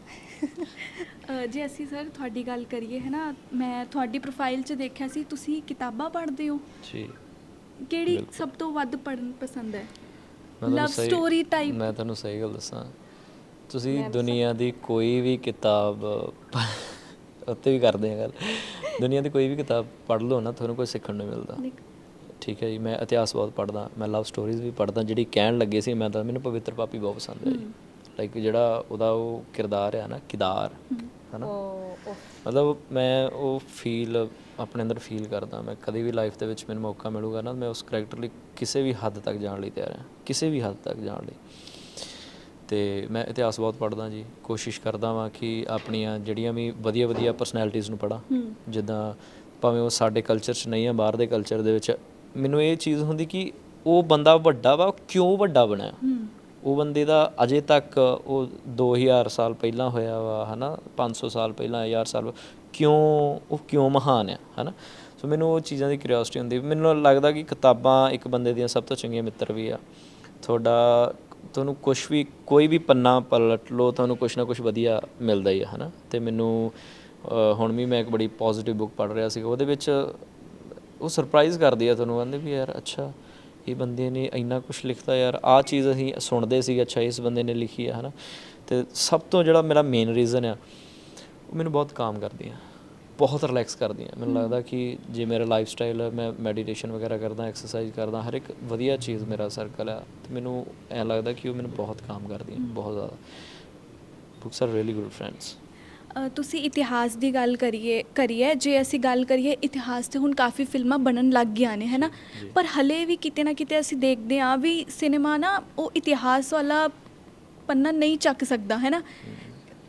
ਅ, ਜੇ ਅਸੀਂ ਸਰ ਤੁਹਾਡੀ ਗੱਲ ਕਰੀਏ ਹੈ ਨਾ ਮੈਂ ਤੁਹਾਡੀ ਪ੍ਰੋਫਾਈਲ 'ਚ ਦੇਖਿਆ ਸੀ ਤੁਸੀਂ ਕਿਤਾਬਾਂ ਪੜ੍ਹਦੇ ਹੋ। ਜੀ। ਕਿਹੜੀ ਬਿਲਕੁਲ। ਸਭ ਤੋਂ ਵੱਧ ਪੜ੍ਹਨ ਪਸੰਦ ਹੈ? ਮੈਂ ਤੁਹਾਨੂੰ ਲਵ ਸਹੀ- ਸਟੋਰੀ ਟਾਈਪ ਮੈਂ ਤੁਹਾਨੂੰ ਸਹੀ ਗੱਲ ਦੱਸਾਂ। ਤੁਸੀਂ ਦੁਨੀਆ ਦੀ ਕੋਈ ਵੀ ਕਿਤਾਬ ਉੱਤੇ ਵੀ ਕਰਦੇ ਆ ਗੱਲ। ਦੁਨੀਆ ਦੀ ਕੋਈ ਵੀ ਕਿਤਾਬ ਪੜ੍ਹ ਲਓ ਨਾ ਤੁਹਾਨੂੰ ਕੁਝ ਸਿੱਖਣ ਨੂੰ ਮਿਲਦਾ। ਠੀਕ ਹੈ ਜੀ ਮੈਂ ਇਤਿਹਾਸ ਬਹੁਤ ਪੜ੍ਹਦਾ ਮੈਂ ਲਵ ਸਟੋਰੀਜ਼ ਵੀ ਪੜ੍ਹਦਾ ਜਿਹੜੀ ਕਹਿਣ ਲੱਗੇ ਸੀ ਮੈਂ ਤਾਂ ਮੈਨੂੰ ਪਵਿੱਤਰ ਪਾਪੀ ਬਹੁਤ ਪਸੰਦ ਹੈ ਜੀ। ਲਾਈਕ ਜਿਹੜਾ ਉਹਦਾ ਉਹ ਕਿਰਦਾਰ ਹੈ ਨਾ ਕਿਦਾਰ ਹਨਾ? ਮਤਲਬ ਮੈਂ ਉਹ ਫੀਲ ਆਪਣੇ ਅੰਦਰ ਫੀਲ ਕਰਦਾ ਮੈਂ ਕਦੇ ਵੀ ਲਾਈਫ ਦੇ ਵਿੱਚ ਮੈਨੂੰ ਮੌਕਾ ਮਿਲੂਗਾ ਨਾ ਮੈਂ ਉਸ ਕਰੈਕਟਰ ਲਈ ਕਿਸੇ ਵੀ ਹੱਦ ਤੱਕ ਜਾਣ ਲਈ ਤਿਆਰ ਹਾਂ ਕਿਸੇ ਵੀ ਹੱਦ ਤੱਕ ਜਾਣ ਲਈ। ਤੇ ਮੈਂ ਇਤਿਹਾਸ ਬਹੁਤ ਪੜ੍ਹਦਾ ਜੀ ਕੋਸ਼ਿਸ਼ ਕਰਦਾ ਵਾਂ ਕਿ ਆਪਣੀਆਂ ਜਿਹੜੀਆਂ ਵੀ ਵਧੀਆ ਵਧੀਆ ਪਰਸਨੈਲਿਟੀਜ਼ ਨੂੰ ਪੜ੍ਹਾਂ ਜਿੱਦਾਂ ਭਾਵੇਂ ਉਹ ਸਾਡੇ ਕਲਚਰ 'ਚ ਨਹੀਂ ਆ ਬਾਹਰ ਦੇ ਕਲਚਰ ਦੇ ਵਿੱਚ ਮੈਨੂੰ ਇਹ ਚੀਜ਼ ਹੁੰਦੀ ਕਿ ਉਹ ਬੰਦਾ ਵੱਡਾ ਵਾ ਉਹ ਕਿਉਂ ਵੱਡਾ ਬਣਿਆ? ਉਹ ਬੰਦੇ ਦਾ ਅਜੇ ਤੱਕ ਉਹ 2000 ਸਾਲ ਪਹਿਲਾਂ ਹੋਇਆ ਵਾ ਹੈ ਹਨਾ 500 ਸਾਲ ਪਹਿਲਾਂ 1000 ਸਾਲ ਕਿਉਂ, ਉਹ ਕਿਉਂ ਮਹਾਨ ਆ ਹੈ ਨਾ ਸੋ ਮੈਨੂੰ ਉਹ ਚੀਜ਼ਾਂ ਦੀ ਕਿਉਰਿਓਸਿਟੀ ਹੁੰਦੀ। ਮੈਨੂੰ ਲੱਗਦਾ ਕਿ ਕਿਤਾਬਾਂ ਇੱਕ ਬੰਦੇ ਦੀਆਂ ਸਭ ਤੋਂ ਚੰਗੀਆਂ ਮਿੱਤਰ ਵੀ ਆ। ਤੁਹਾਡਾ, ਤੁਹਾਨੂੰ ਕੁਝ ਵੀ, ਕੋਈ ਵੀ ਪੰਨਾ ਪਲਟ ਲਓ, ਤੁਹਾਨੂੰ ਕੁਝ ਨਾ ਕੁਝ ਵਧੀਆ ਮਿਲਦਾ ਹੀ ਆ ਨਾ ਤੇ ਮੈਨੂੰ ਹੁਣ ਵੀ ਮੈਂ ਇੱਕ ਬੜੀ ਪੋਜ਼ਿਟਿਵ ਬੁੱਕ ਪੜ੍ਹ ਰਿਹਾ ਸੀ ਉਹਦੇ ਵਿੱਚ ਉਹ ਸਰਪ੍ਰਾਈਜ਼ ਕਰਦੀ ਆ ਤੁਹਾਨੂੰ, ਕਹਿੰਦੇ ਵੀ ਯਾਰ, ਅੱਛਾ। ਇਹ ਬੰਦੇ ਨੇ ਇੰਨਾ ਕੁਝ ਲਿਖਤਾ ਯਾਰ ਆਹ ਚੀਜ਼ ਅਸੀਂ ਸੁਣਦੇ ਸੀ ਅੱਛਾ ਇਸ ਬੰਦੇ ਨੇ ਲਿਖੀ ਆ ਹਨਾ। ਤੇ ਸਭ ਤੋਂ ਜਿਹੜਾ ਮੇਰਾ ਮੇਨ ਰੀਜ਼ਨ ਆ ਉਹ ਮੈਨੂੰ ਬਹੁਤ ਕਾਮ ਕਰਦੀ ਆ ਬਹੁਤ ਰਿਲੈਕਸ ਕਰਦੀ ਆ। ਮੈਨੂੰ ਲੱਗਦਾ ਕਿ ਜੇ ਮੇਰਾ ਲਾਈਫ ਸਟਾਈਲ ਹੈ ਮੈਂ ਮੈਡੀਟੇਸ਼ਨ ਵਗੈਰਾ ਕਰਦਾ ਐਕਸਰਸਾਈਜ਼ ਕਰਦਾ ਹਰ ਇੱਕ ਵਧੀਆ ਚੀਜ਼ ਮੇਰਾ ਸਰਕਲ ਆ ਤੇ ਮੈਨੂੰ ਐ ਲੱਗਦਾ ਕਿ ਉਹ ਮੈਨੂੰ ਬਹੁਤ ਕਾਮ ਕਰਦੀ ਆ ਬਹੁਤ ਜ਼ਿਆਦਾ। Books are really good friends ਤੁਸੀਂ ਇਤਿਹਾਸ ਦੀ ਗੱਲ ਕਰੀਏ ਕਰੀਏ ਜੇ ਅਸੀਂ ਗੱਲ ਕਰੀਏ ਇਤਿਹਾਸ ਤੇ ਹੁਣ ਕਾਫੀ ਫਿਲਮਾਂ ਬਣਨ ਲੱਗ ਗਈਆਂ ਨੇ ਹੈਨਾ ਪਰ ਹਲੇ ਵੀ ਕਿਤੇ ਨਾ ਕਿਤੇ ਅਸੀਂ ਦੇਖਦੇ ਹਾਂ ਵੀ ਸਿਨੇਮਾ ਨਾ ਉਹ ਇਤਿਹਾਸ ਵਾਲਾ ਪੰਨਾ ਨਹੀਂ ਚੱਕ ਸਕਦਾ ਹੈਨਾ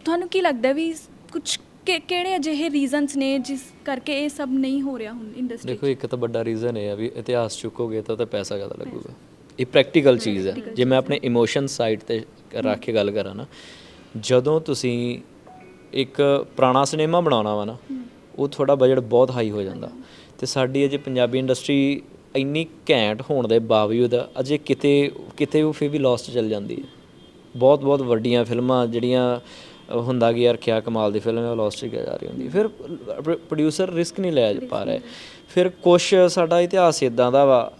ਤੁਹਾਨੂੰ ਕੀ ਲੱਗਦਾ ਵੀ ਕੁਝ ਕਿਹੜੇ ਅਜਿਹੇ ਰੀਜ਼ਨਸ ਨੇ ਜਿਸ ਕਰਕੇ ਇਹ ਸਭ ਨਹੀਂ ਹੋ ਰਿਹਾ ਹੁਣ ਇੰਡਸਟਰੀ ਦੇਖੋ ਇੱਕ ਤਾਂ ਵੱਡਾ ਰੀਜ਼ਨ ਇਹ ਆ ਵੀ ਇਤਿਹਾਸ ਚੁੱਕੋਗੇ ਤਾਂ ਤਾਂ ਪੈਸਾ ਜ਼ਿਆਦਾ ਲੱਗੂਗਾ। ਇਹ ਪ੍ਰੈਕਟੀਕਲ ਚੀਜ਼ ਹੈ। ਜੇ ਮੈਂ ਆਪਣੇ ਇਮੋਸ਼ਨ ਸਾਈਡ ਤੇ ਰੱਖ ਕੇ ਗੱਲ ਕਰਾਂ ਨਾ ਜਦੋਂ ਤੁਸੀਂ ਇੱਕ ਪੁਰਾਣਾ ਸਿਨੇਮਾ ਬਣਾਉਣਾ ਵਾ ਨਾ ਉਹ ਤੁਹਾਡਾ ਬਜਟ ਬਹੁਤ ਹਾਈ ਹੋ ਜਾਂਦਾ। ਤੇ ਸਾਡੀ ਅਜੇ ਪੰਜਾਬੀ ਇੰਡਸਟਰੀ ਇੰਨੀ ਘੈਂਟ ਹੋਣ ਦੇ ਬਾਵਜੂਦ ਅਜੇ ਕਿਤੇ ਕਿਤੇ ਉਹ ਫਿਰ ਵੀ ਲੋਸਟ ਚੱਲ ਜਾਂਦੀ ਹੈ। ਬਹੁਤ ਬਹੁਤ ਵੱਡੀਆਂ ਫਿਲਮਾਂ ਜਿਹੜੀਆਂ ਹੁੰਦਾ ਕਿ ਯਾਰ ਕਿਆ ਕਮਾਲ ਦੀ ਫਿਲਮ ਹੈ ਉਹ ਲੋਸਟ ਹੀ ਜਾ ਰਹੀ ਹੁੰਦੀ। ਫਿਰ ਪ੍ਰੋਡਿਊਸਰ ਰਿਸਕ ਨਹੀਂ ਲੈ ਪਾ ਰਹੇ। ਫਿਰ ਕੁਛ ਸਾਡਾ ਇਤਿਹਾਸ ਇਦਾਂ ਦਾ ਵਾ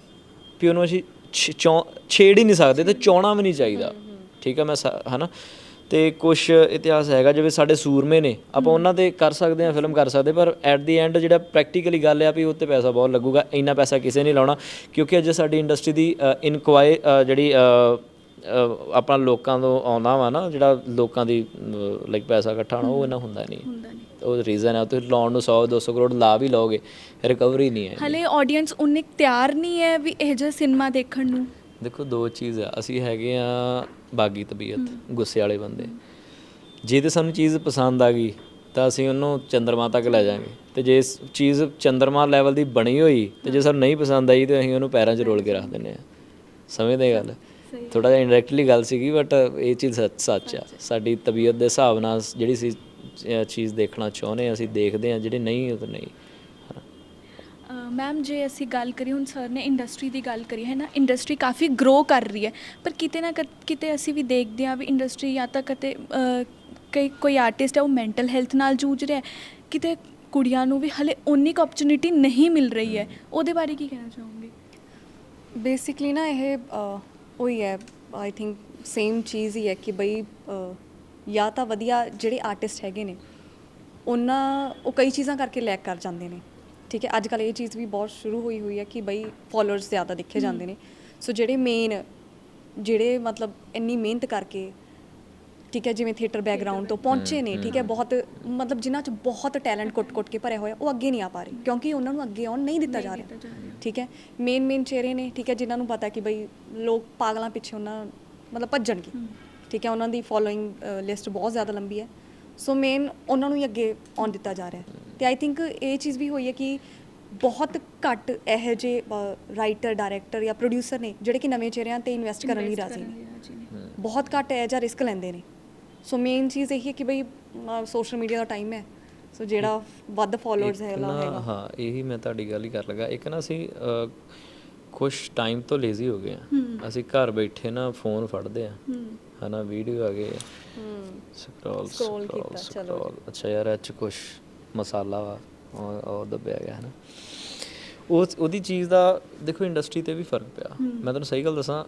ਵੀ ਉਹਨੂੰ ਅਸੀਂ ਛੇੜ ਹੀ ਨਹੀਂ ਸਕਦੇ ਤੇ ਚਾਹਣਾ ਵੀ ਨਹੀਂ ਚਾਹੀਦਾ। ਠੀਕ ਹੈ ਮੈਂ ਹਨਾ? ਤੇ ਕੁਛ ਇਤਿਹਾਸ ਹੈਗਾ ਜਿਵੇਂ ਸਾਡੇ ਸੂਰਮੇ ਨੇ ਆਪਾਂ ਉਹਨਾਂ ਤੇ ਕਰ ਸਕਦੇ ਹਾਂ ਫਿਲਮ ਕਰ ਸਕਦੇ ਪਰ ਐਟ ਦੀ ਐਂਡ ਜਿਹੜਾ ਪ੍ਰੈਕਟੀਕਲੀ ਗੱਲ ਆ ਵੀ ਉਹ ਤੇ ਪੈਸਾ ਬਹੁਤ ਲੱਗੂਗਾ ਇੰਨਾ ਪੈਸਾ ਕਿਸੇ ਨਹੀਂ ਲਾਉਣਾ ਕਿਉਂਕਿ ਅੱਜ ਸਾਡੀ ਇੰਡਸਟਰੀ ਦੀ ਇਨਕੁਆਇ ਜਿਹੜੀ ਆਪਣਾ ਲੋਕਾਂ ਤੋਂ ਆਉਂਦਾ ਵਾ ਨਾ ਜਿਹੜਾ ਲੋਕਾਂ ਦੀ ਲਾਈਕ ਪੈਸਾ ਇਕੱਠਾ ਹੋਣਾ ਉਹ ਇਹਨਾਂ ਹੁੰਦਾ ਨਹੀਂ। ਹੁੰਦਾ ਨਹੀਂ। ਉਹ ਰੀਜ਼ਨ ਹੈ ਤੁਸੀਂ ਲਾਉਣ ਨੂੰ 100 200 ਕਰੋੜ ਲਾ ਵੀ ਲਓਗੇ ਰਿਕਵਰੀ ਨਹੀਂ ਹੈ ਹਲੇ ਆਡੀਅנס ਉਨੇ ਤਿਆਰ ਨਹੀਂ ਹੈ ਵੀ ਇਹ ਜਿਹਾ ਸਿਨੇਮਾ ਦੇਖਣ ਨੂੰ। ਦੇਖੋ ਦੋ ਚੀਜ਼ ਆ ਅਸੀਂ ਹੈਗੇ ਆ ਬਾਗੀ ਤਬੀਅਤ ਗੁੱਸੇ ਵਾਲੇ ਬੰਦੇ। ਜੇ ਤੇ ਸਾਨੂੰ ਚੀਜ਼ ਪਸੰਦ ਆ ਗਈ ਤਾਂ ਅਸੀਂ ਉਹਨੂੰ ਚੰਦਰਮਾ ਤੱਕ ਲੈ ਜਾਾਂਗੇ ਤੇ ਜੇ ਇਸ ਚੀਜ਼ ਚੰਦਰਮਾ ਲੈਵਲ ਦੀ ਬਣੀ ਹੋਈ ਤੇ ਜੇ ਸਾਨੂੰ ਨਹੀਂ ਪਸੰਦ ਆਈ ਤੇ ਅਸੀਂ ਉਹਨੂੰ ਪੈਰਾਂ 'ਚ ਰੋਲ ਕੇ ਰੱਖ ਦਿੰਨੇ ਆ। ਸਮਝਦੇ ਗੱਲ। ਥੋੜਾ ਜਿਹਾ ਇਨਡਾਇਰੈਕਟਲੀ ਗੱਲ ਸੀਗੀ ਬਟ ਇਹ ਚੀਜ਼ ਸੱਚ ਸੱਚ ਆ। ਸਾਡੀ ਤਬੀਅਤ ਦੇ ਹਿਸਾਬ ਨਾਲ ਜਿਹੜੀ ਸੀ ਚੀਜ਼ ਦੇਖਣਾ ਚਾਹੁੰਦੇ ਅਸੀਂ ਦੇਖਦੇ ਹਾਂ ਜਿਹੜੀ ਨਹੀਂ ਉਹ ਨਹੀਂ। ਮੈਮ ਜੇ ਅਸੀਂ ਗੱਲ ਕਰੀਏ ਹੁਣ ਸਰ ਨੇ ਇੰਡਸਟਰੀ ਦੀ ਗੱਲ ਕਰੀ ਹੈ ਨਾ ਇੰਡਸਟਰੀ ਕਾਫੀ ਗਰੋ ਕਰ ਰਹੀ ਹੈ ਪਰ ਕਿਤੇ ਨਾ ਕਤ- ਕਿਤੇ ਅਸੀਂ ਵੀ ਦੇਖਦੇ ਹਾਂ ਵੀ ਇੰਡਸਟਰੀ ਜਾਂ ਤਾਂ ਕਿਤੇ ਅ, ਕਈ ਕੋਈ ਆਰਟਿਸਟ ਹੈ ਉਹ ਮੈਂਟਲ ਹੈਲਥ ਨਾਲ ਜੂਝ ਰਿਹਾ ਹੈ ਕਿਤੇ ਕੁੜੀਆਂ ਨੂੰ ਵੀ ਹਲੇ ਉਨੀ ਕੁ ਓਪਰਚੁਨਿਟੀ ਨਹੀਂ ਮਿਲ ਰਹੀ ਹੈ ਉਹਦੇ ਬਾਰੇ ਕੀ ਕਹਿਣਾ ਚਾਹੋਗੇ? ਬੇਸਿਕਲੀ ਨਾ ਇਹ ਅ, ਉਹੀ ਹੈ ਆਈ ਥਿੰਕ ਸੇਮ ਚੀਜ਼ ਹੀ ਹੈ ਕਿ ਬਈ ਅ, ਜਾਂ ਤਾਂ ਵਧੀਆ ਜਿਹੜੇ ਆਰਟਿਸਟ ਹੈਗੇ ਨੇ ਉਹਨਾਂ ਉਹ ਕਈ ਚੀਜ਼ਾਂ ਕਰਕੇ ਲੈਕ ਕਰ ਜਾਂਦੇ ਨੇ। ਠੀਕ ਹੈ ਅੱਜ ਕੱਲ ਇਹ ਚੀਜ਼ ਵੀ ਬਹੁਤ ਸ਼ੁਰੂ ਹੋਈ ਹੋਈ ਹੈ ਕਿ ਬਈ ਫਾਲੋਅਰਸ ਜ਼ਿਆਦਾ ਦੇਖੇ ਜਾਂਦੇ ਨੇ। ਸੋ ਜਿਹੜੇ ਮੇਨ ਜਿਹੜੇ ਮਤਲਬ ਇੰਨੀ ਮਿਹਨਤ ਕਰਕੇ ਠੀਕ ਹੈ ਜਿਵੇਂ ਥੀਏਟਰ ਬੈਕਗ੍ਰਾਉਂਡ ਤੋਂ ਪਹੁੰਚੇ ਨੇ ਠੀਕ ਹੈ ਬਹੁਤ ਮਤਲਬ ਜਿਨ੍ਹਾਂ 'ਚ ਬਹੁਤ ਟੈਲੈਂਟ ਕੁੱਟ-ਕੁੱਟ ਕੇ ਭਰਿਆ ਹੋਇਆ ਉਹ ਅੱਗੇ ਨਹੀਂ ਆ ਪਾ ਰਹੇ ਕਿਉਂਕਿ ਉਹਨਾਂ ਨੂੰ ਅੱਗੇ ਆਉਣ ਨਹੀਂ ਦਿੱਤਾ ਜਾ ਰਿਹਾ। ਠੀਕ ਹੈ ਮੇਨ ਮੇਨ ਚਿਹਰੇ ਨੇ ਠੀਕ ਹੈ ਜਿਨ੍ਹਾਂ ਨੂੰ ਪਤਾ ਕਿ ਬਈ ਲੋਕ ਪਾਗਲਾਂ ਪਿੱਛੇ ਉਹਨਾਂ ਮਤਲਬ ਭੱਜਣਗੇ। ਠੀਕ ਹੈ ਉਹਨਾਂ ਦੀ ਫੋਲੋਇੰਗ ਲਿਸਟ ਬਹੁਤ ਜ਼ਿਆਦਾ ਲੰਬੀ ਹੈ। ਸੋ ਮੇਨ ਉਹਨਾਂ ਨੂੰ ਹੀ ਅੱਗੇ ਆਉਣ ਦਿੱਤਾ ਜਾ ਰਿਹਾ। ਹੈ ਤੇ ਆਈ ਥਿੰਕ ਇਹ ਚੀਜ਼ ਵੀ ਹੋਈ ਹੈ ਕਿ ਬਹੁਤ ਘੱਟ ਇਹੋ ਜਿਹੇ ਰਾਈਟਰ ਡਾਇਰੈਕਟਰ ਜਾਂ ਪ੍ਰੋਡਿਊਸਰ ਨੇ ਜਿਹੜੇ ਕਿ ਨਵੇਂ ਚਿਹਰਿਆਂ ਤੇ ਇਨਵੈਸਟ ਕਰਨ ਲਈ ਰਾਜ਼ੀ ਨੇ। ਬਹੁਤ ਘੱਟ ਇਹ ਜਿਹਾ ਰਿਸਕ ਲੈਂਦੇ ਨੇ। ਸੋ ਮੇਨ ਚੀਜ਼ ਇਹ ਹੈ ਕਿ ਬਈ ਸੋਸ਼ਲ ਮੀਡੀਆ ਦਾ ਟਾਈਮ ਹੈ। ਸੋ ਜਿਹੜਾ ਵੱਧ ਫਾਲੋਅਰਸ ਹੈ ਲਾ ਹੈਗਾ। ਹਾਂ ਇਹੀ ਮੈਂ ਤੁਹਾਡੀ ਗੱਲ ਹੀ ਕਰ ਲਗਾ। ਇੱਕ ਨਾ ਅਸੀਂ ਕੁਛ ਟਾਈਮ ਤੋਂ ਲੇਜ਼ੀ ਹੋ ਗਏ ਆ ਅਸੀਂ ਘਰ ਬੈਠੇ ਨਾ ਫੋਨ ਫੜਦੇ ਆ ਹਨਾ ਵੀਡੀਓ ਆ ਗਏ। ਸਕਰੋਲ Scroll ਕੀਤਾ, ਚਲੋ ਸਕਰੋਲ ਅੱਛਾ ਯਾਰ ਚ ਕੁਛ ਮਸਾਲਾ ਵਾ ਉਹ ਉਹ ਦੱਬਿਆ ਗਿਆ ਹਨਾ। ਉਹ ਉਹਦੀ ਚੀਜ਼ ਦਾ ਦੇਖੋ ਇੰਡਸਟਰੀ ਤੇ ਵੀ ਫ਼ਰਕ ਪਿਆ। ਮੈਂ ਤੁਹਾਨੂੰ ਸਹੀ ਗੱਲ ਦੱਸਾਂ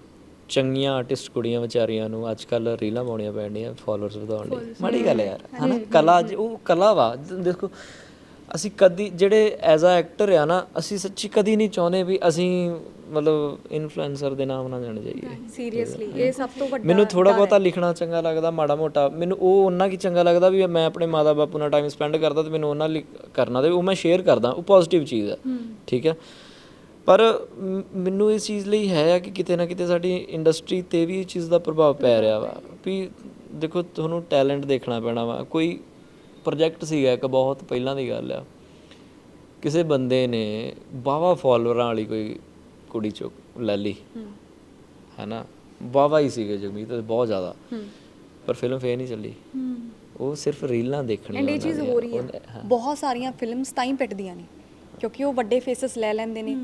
ਚੰਗੀਆਂ ਆਰਟਿਸਟ ਕੁੜੀਆਂ ਵਿਚਾਰੀਆਂ ਨੂੰ ਅੱਜ ਕੱਲ ਰੀਲਾਂ ਪਾਉਣੀਆਂ ਪੈਣੀਆਂ ਫਾਲੋਅਰਸ ਵਧਾਉਣ ਲਈ। ਮਾੜੀ ਗੱਲ ਹੈ ਯਾਰ ਹਨਾ ਕਲਾ ਉਹ ਕਲਾ ਵਾ ਦੇਖੋ ਅਸੀਂ ਕਦੀ ਜਿਹੜੇ ਐਜ਼ ਅ ਐਕਟਰ ਆ ਨਾ ਅਸੀਂ ਸੱਚੀ ਕਦੀ ਨਹੀਂ ਚਾਹੁੰਦੇ ਵੀ ਅਸੀਂ ਮਤਲਬ ਇਨਫਲੂਐਂਸਰ ਦੇ ਨਾਮ ਨਾਲ ਜਾਣੇ ਜਾਈਏ। ਸੀਰੀਅਸਲੀ ਇਹ ਸਭ ਤੋਂ ਵੱਡਾ ਮੈਨੂੰ ਥੋੜਾ ਬਹੁਤਾ ਲਿਖਣਾ ਚੰਗਾ ਲੱਗਦਾ ਮਾੜਾ ਮੋਟਾ। ਮੈਨੂੰ ਉਹ ਉਹਨਾਂ ਕੀ ਚੰਗਾ ਲੱਗਦਾ ਵੀ ਮੈਂ ਆਪਣੇ ਮਾਤਾ ਬਾਪੂ ਨਾਲ ਟਾਈਮ ਸਪੈਂਡ ਕਰਦਾ ਤੇ ਮੈਨੂੰ ਉਹਨਾਂ ਲਈ ਕਰਨਾ ਤੇ ਉਹ ਮੈਂ ਸ਼ੇਅਰ ਕਰਦਾ ਉਹ ਪੋਜ਼ਿਟਿਵ ਚੀਜ਼ ਹੈ। ਠੀਕ ਹੈ? ਪਰ ਮੈਨੂੰ ਇਸ ਚੀਜ਼ ਲਈ ਹੈ ਆ ਕਿ ਕਿਤੇ ਨਾ ਕਿਤੇ ਸਾਡੀ ਇੰਡਸਟਰੀ ਤੇ ਵੀ ਇਹ ਚੀਜ਼ ਦਾ ਪ੍ਰਭਾਵ ਪੈ ਰਿਹਾ ਵਾ। ਵੀ ਦੇਖੋ ਤੁਹਾਨੂੰ ਟੈਲੈਂਟ ਦੇਖਣਾ ਪੈਣਾ ਵਾ। ਕੋਈ ਪ੍ਰੋਜੈਕਟ ਸੀਗਾ ਇੱਕ ਬਹੁਤ ਪਹਿਲਾਂ ਦੀ ਗੱਲ ਆ। ਕਿਸੇ ਬੰਦੇ ਨੇ ਬਾਵਾ ਫਾਲੋਅਰਾਂ ਵਾਲੀ ਕੋਈ ਕੁੜੀ ਚੁੱਕ ਲੈ ਲਈ। ਹੈਨਾ? ਵਾਵਾ ਹੀ ਸੀਗੇ ਜਗਮੀਤ ਬਹੁਤ ਜ਼ਿਆਦਾ। ਪਰ ਫਿਲਮ ਫੇਰ ਨਹੀਂ ਚੱਲੀ। ਉਹ ਸਿਰਫ ਰੀਲਾਂ ਦੇਖਣੀਆਂ ਐਂਡ ਇਹ ਚੀਜ਼। ਹੋ ਰਹੀ ਹੈ। ਬਹੁਤ ਸਾਰੀਆਂ ਫਿਲਮਸ ਤਾਂ ਹੀ ਪਿੱਟਦੀਆਂ ਨੇ। ਕਿਉਂਕਿ ਉਹ ਵੱਡੇ ਫੇਸਸ ਲੈ ਲੈਂਦੇ ਨੇ।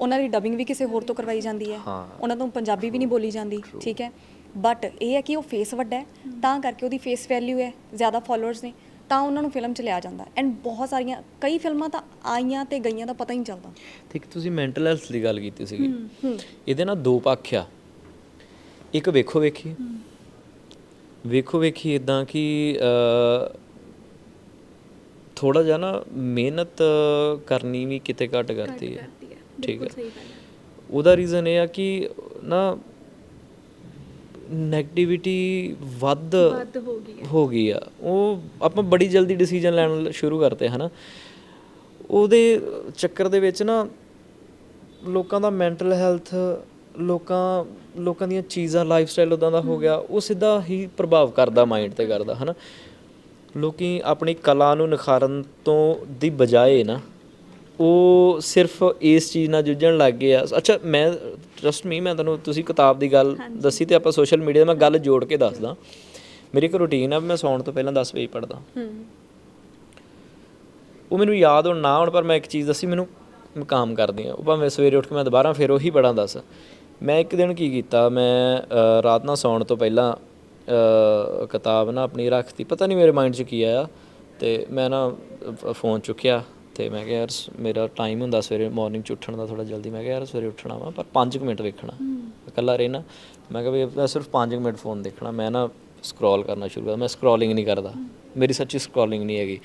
ਉਹਨਾਂ ਦੀ ਡਬਿੰਗ ਵੀ ਕਿਸੇ ਹੋਰ ਤੋਂ ਕਰਵਾਈ ਜਾਂਦੀ ਹਾਂ। ਉਹਨਾਂ ਤੋਂ ਪੰਜਾਬੀ ਵੀ ਨਹੀਂ ਬੋਲੀ ਜਾਂਦੀ। ਠੀਕ ਹੈ? ਬਟ ਇਹ ਹੈ ਕਿ ਉਹ ਫੇਸ ਵੱਡਾ ਹੈ। ਤਾਂ ਕਰਕੇ ਉਹਦੀ ਫੇਸ ਵੈਲਿਊ ਹੈ। ਜ਼ਿਆਦਾ ਫਾਲੋਅਰਸ ਨੇ। ਤਾਂ ਉਹਨਾਂ ਨੂੰ ਫਿਲਮ 'ਚ ਲਿਆ ਜਾਂਦਾ। ਐਂਡ ਬਹੁਤ ਸਾਰੀਆਂ ਕਈ ਫਿਲਮਾਂ ਤਾਂ ਆਈਆਂ ਤੇ ਗਈਆਂ ਦਾ ਪਤਾ ਹੀ ਨਹੀਂ ਚੱਲਦਾ। ਇੱਕ ਤੁਸੀਂ ਮੈਂਟਲ ਹੈਲਥ ਦੀ ਗੱਲ ਕੀਤੀ ਸੀਗੀ। ਇਹਦੇ ਨਾਲ ਦੋ ਪੱਖ ਆ। ਇੱਕ ਵੇਖੋ ਵੇਖੀ। ਵੇਖੋ ਵੇਖੀ ਇਦਾਂ ਕਿ ਥੋੜਾ ਜਿਹਾ ਨਾ ਮਿਹਨਤ ਕਰਨੀ ਵੀ ਕਿਤੇ ਘੱਟ ਕਰਦੀ ਹੈ। ਠੀਕ ਹੈ। ਉਹਦਾ ਰੀਜ਼ਨ ਇਹ ਆ ਕਿ ਨਾ 네ਗੇਟਿਵਿਟੀ ਵੱਧ ਵੱਧ ਹੋ ਗਈ ਹੈ। ਹੋ ਗਈ ਆ। ਉਹ ਆਪਾਂ ਬੜੀ ਜਲਦੀ ਡਿਸੀਜਨ ਲੈਣ ਸ਼ੁਰੂ ਕਰਤੇ ਹਨਾ। ਉਹਦੇ ਚੱਕਰ ਦੇ ਵਿੱਚ ਨਾ ਲੋਕਾਂ ਦਾ ਮੈਂਟਲ ਹੈਲਥ ਲੋਕਾਂ ਲੋਕਾਂ ਦੀਆਂ ਚੀਜ਼ਾਂ ਲਾਈਫ ਸਟਾਈਲ ਉਦਾਂ ਦਾ ਹੋ ਗਿਆ ਉਹ ਸਿੱਧਾ ਹੀ ਪ੍ਰਭਾਵ ਕਰਦਾ ਮਾਈਂਡ ਤੇ ਕਰਦਾ ਹਨਾ। ਲੋਕੀ ਆਪਣੀ ਕਲਾ ਨੂੰ ਨਿਖਾਰਨ ਤੋਂ ਦੀ ਬਜਾਏ ਨਾ ਉਹ ਸਿਰਫ ਇਸ ਚੀਜ਼ ਨਾਲ ਜੁਝਣ ਲੱਗ ਗਏ ਆ। ਅੱਛਾ ਮੈਂ ਟਰਸਟ ਮੀ ਮੈਂ ਤੁਹਾਨੂੰ ਤੁਸੀਂ ਕਿਤਾਬ ਦੀ ਗੱਲ ਦੱਸੀ ਤੇ ਆਪਾਂ ਸੋਸ਼ਲ ਮੀਡੀਆ ਮੈਂ ਗੱਲ ਜੋੜ ਕੇ ਦੱਸਦਾ। ਮੇਰੀ ਇੱਕ ਰੁਟੀਨ ਆ ਮੈਂ ਸੌਣ ਤੋਂ ਪਹਿਲਾਂ 10 ਵਜੇ ਪੜਦਾ ਉਹ ਮੈਨੂੰ ਯਾਦ ਹੋਣ ਨਾ ਹੋਣ ਪਰ ਮੈਂ ਇੱਕ ਚੀਜ਼ ਦੱਸੀ ਮੈਨੂੰ ਕੰਮ ਕਰਦੀ ਆ। ਉਹ ਭਾਵੇਂ ਸਵੇਰੇ ਉੱਠ ਕੇ ਮੈਂ ਦੁਬਾਰਾ ਫਿਰ ਉਹੀ ਪੜਾਂ ਦੱਸ। ਮੈਂ ਇੱਕ ਦਿਨ ਕੀ ਕੀਤਾ ਮੈਂ ਰਾਤ ਨਾਲ ਸੌਣ ਤੋਂ ਪਹਿਲਾਂ ਕਿਤਾਬ ਨਾ ਆਪਣੀ ਰੱਖਤੀ। ਪਤਾ ਨਹੀਂ ਮੇਰੇ ਮਾਈਂਡ 'ਚ ਕੀ ਆਇਆ ਤੇ ਮੈਂ ਨਾ ਫੋਨ ਚੁੱਕਿਆ। ਤੇ ਮੈਂ ਕਿਹਾ ਯਾਰ ਸ- ਮੇਰਾ ਟਾਈਮ ਹੁੰਦਾ ਸਵੇਰੇ ਮਾਰਨਿੰਗ 'ਚ ਉੱਠਣ ਦਾ ਥੋੜਾ ਜਲਦੀ। ਮੈਂ ਕਿਹਾ ਯਾਰ ਸਵੇਰੇ ਉੱਠਣਾ ਵਾ ਪਰ 5 ਮਿੰਟ ਵੇਖਣਾ। ਇਕੱਲਾ ਰਹਿਣਾ। ਮੈਂ ਕਿਹਾ ਵੀ ਮੈਂ ਸਿਰਫ 5 ਮਿੰਟ ਫੋਨ ਦੇਖਣਾ। ਮੈਂ ਨਾ ਸਕਰੋਲ ਕਰਨਾ ਸ਼ੁਰੂ ਕਰ ਮੈਂ ਸਕਰੋਲਿੰਗ ਨਹੀਂ ਕਰਦਾ। ਮੇਰੀ ਸੱਚੀ ਸਕਰੋਲਿੰਗ ਨਹੀਂ ਹੈਗੀ।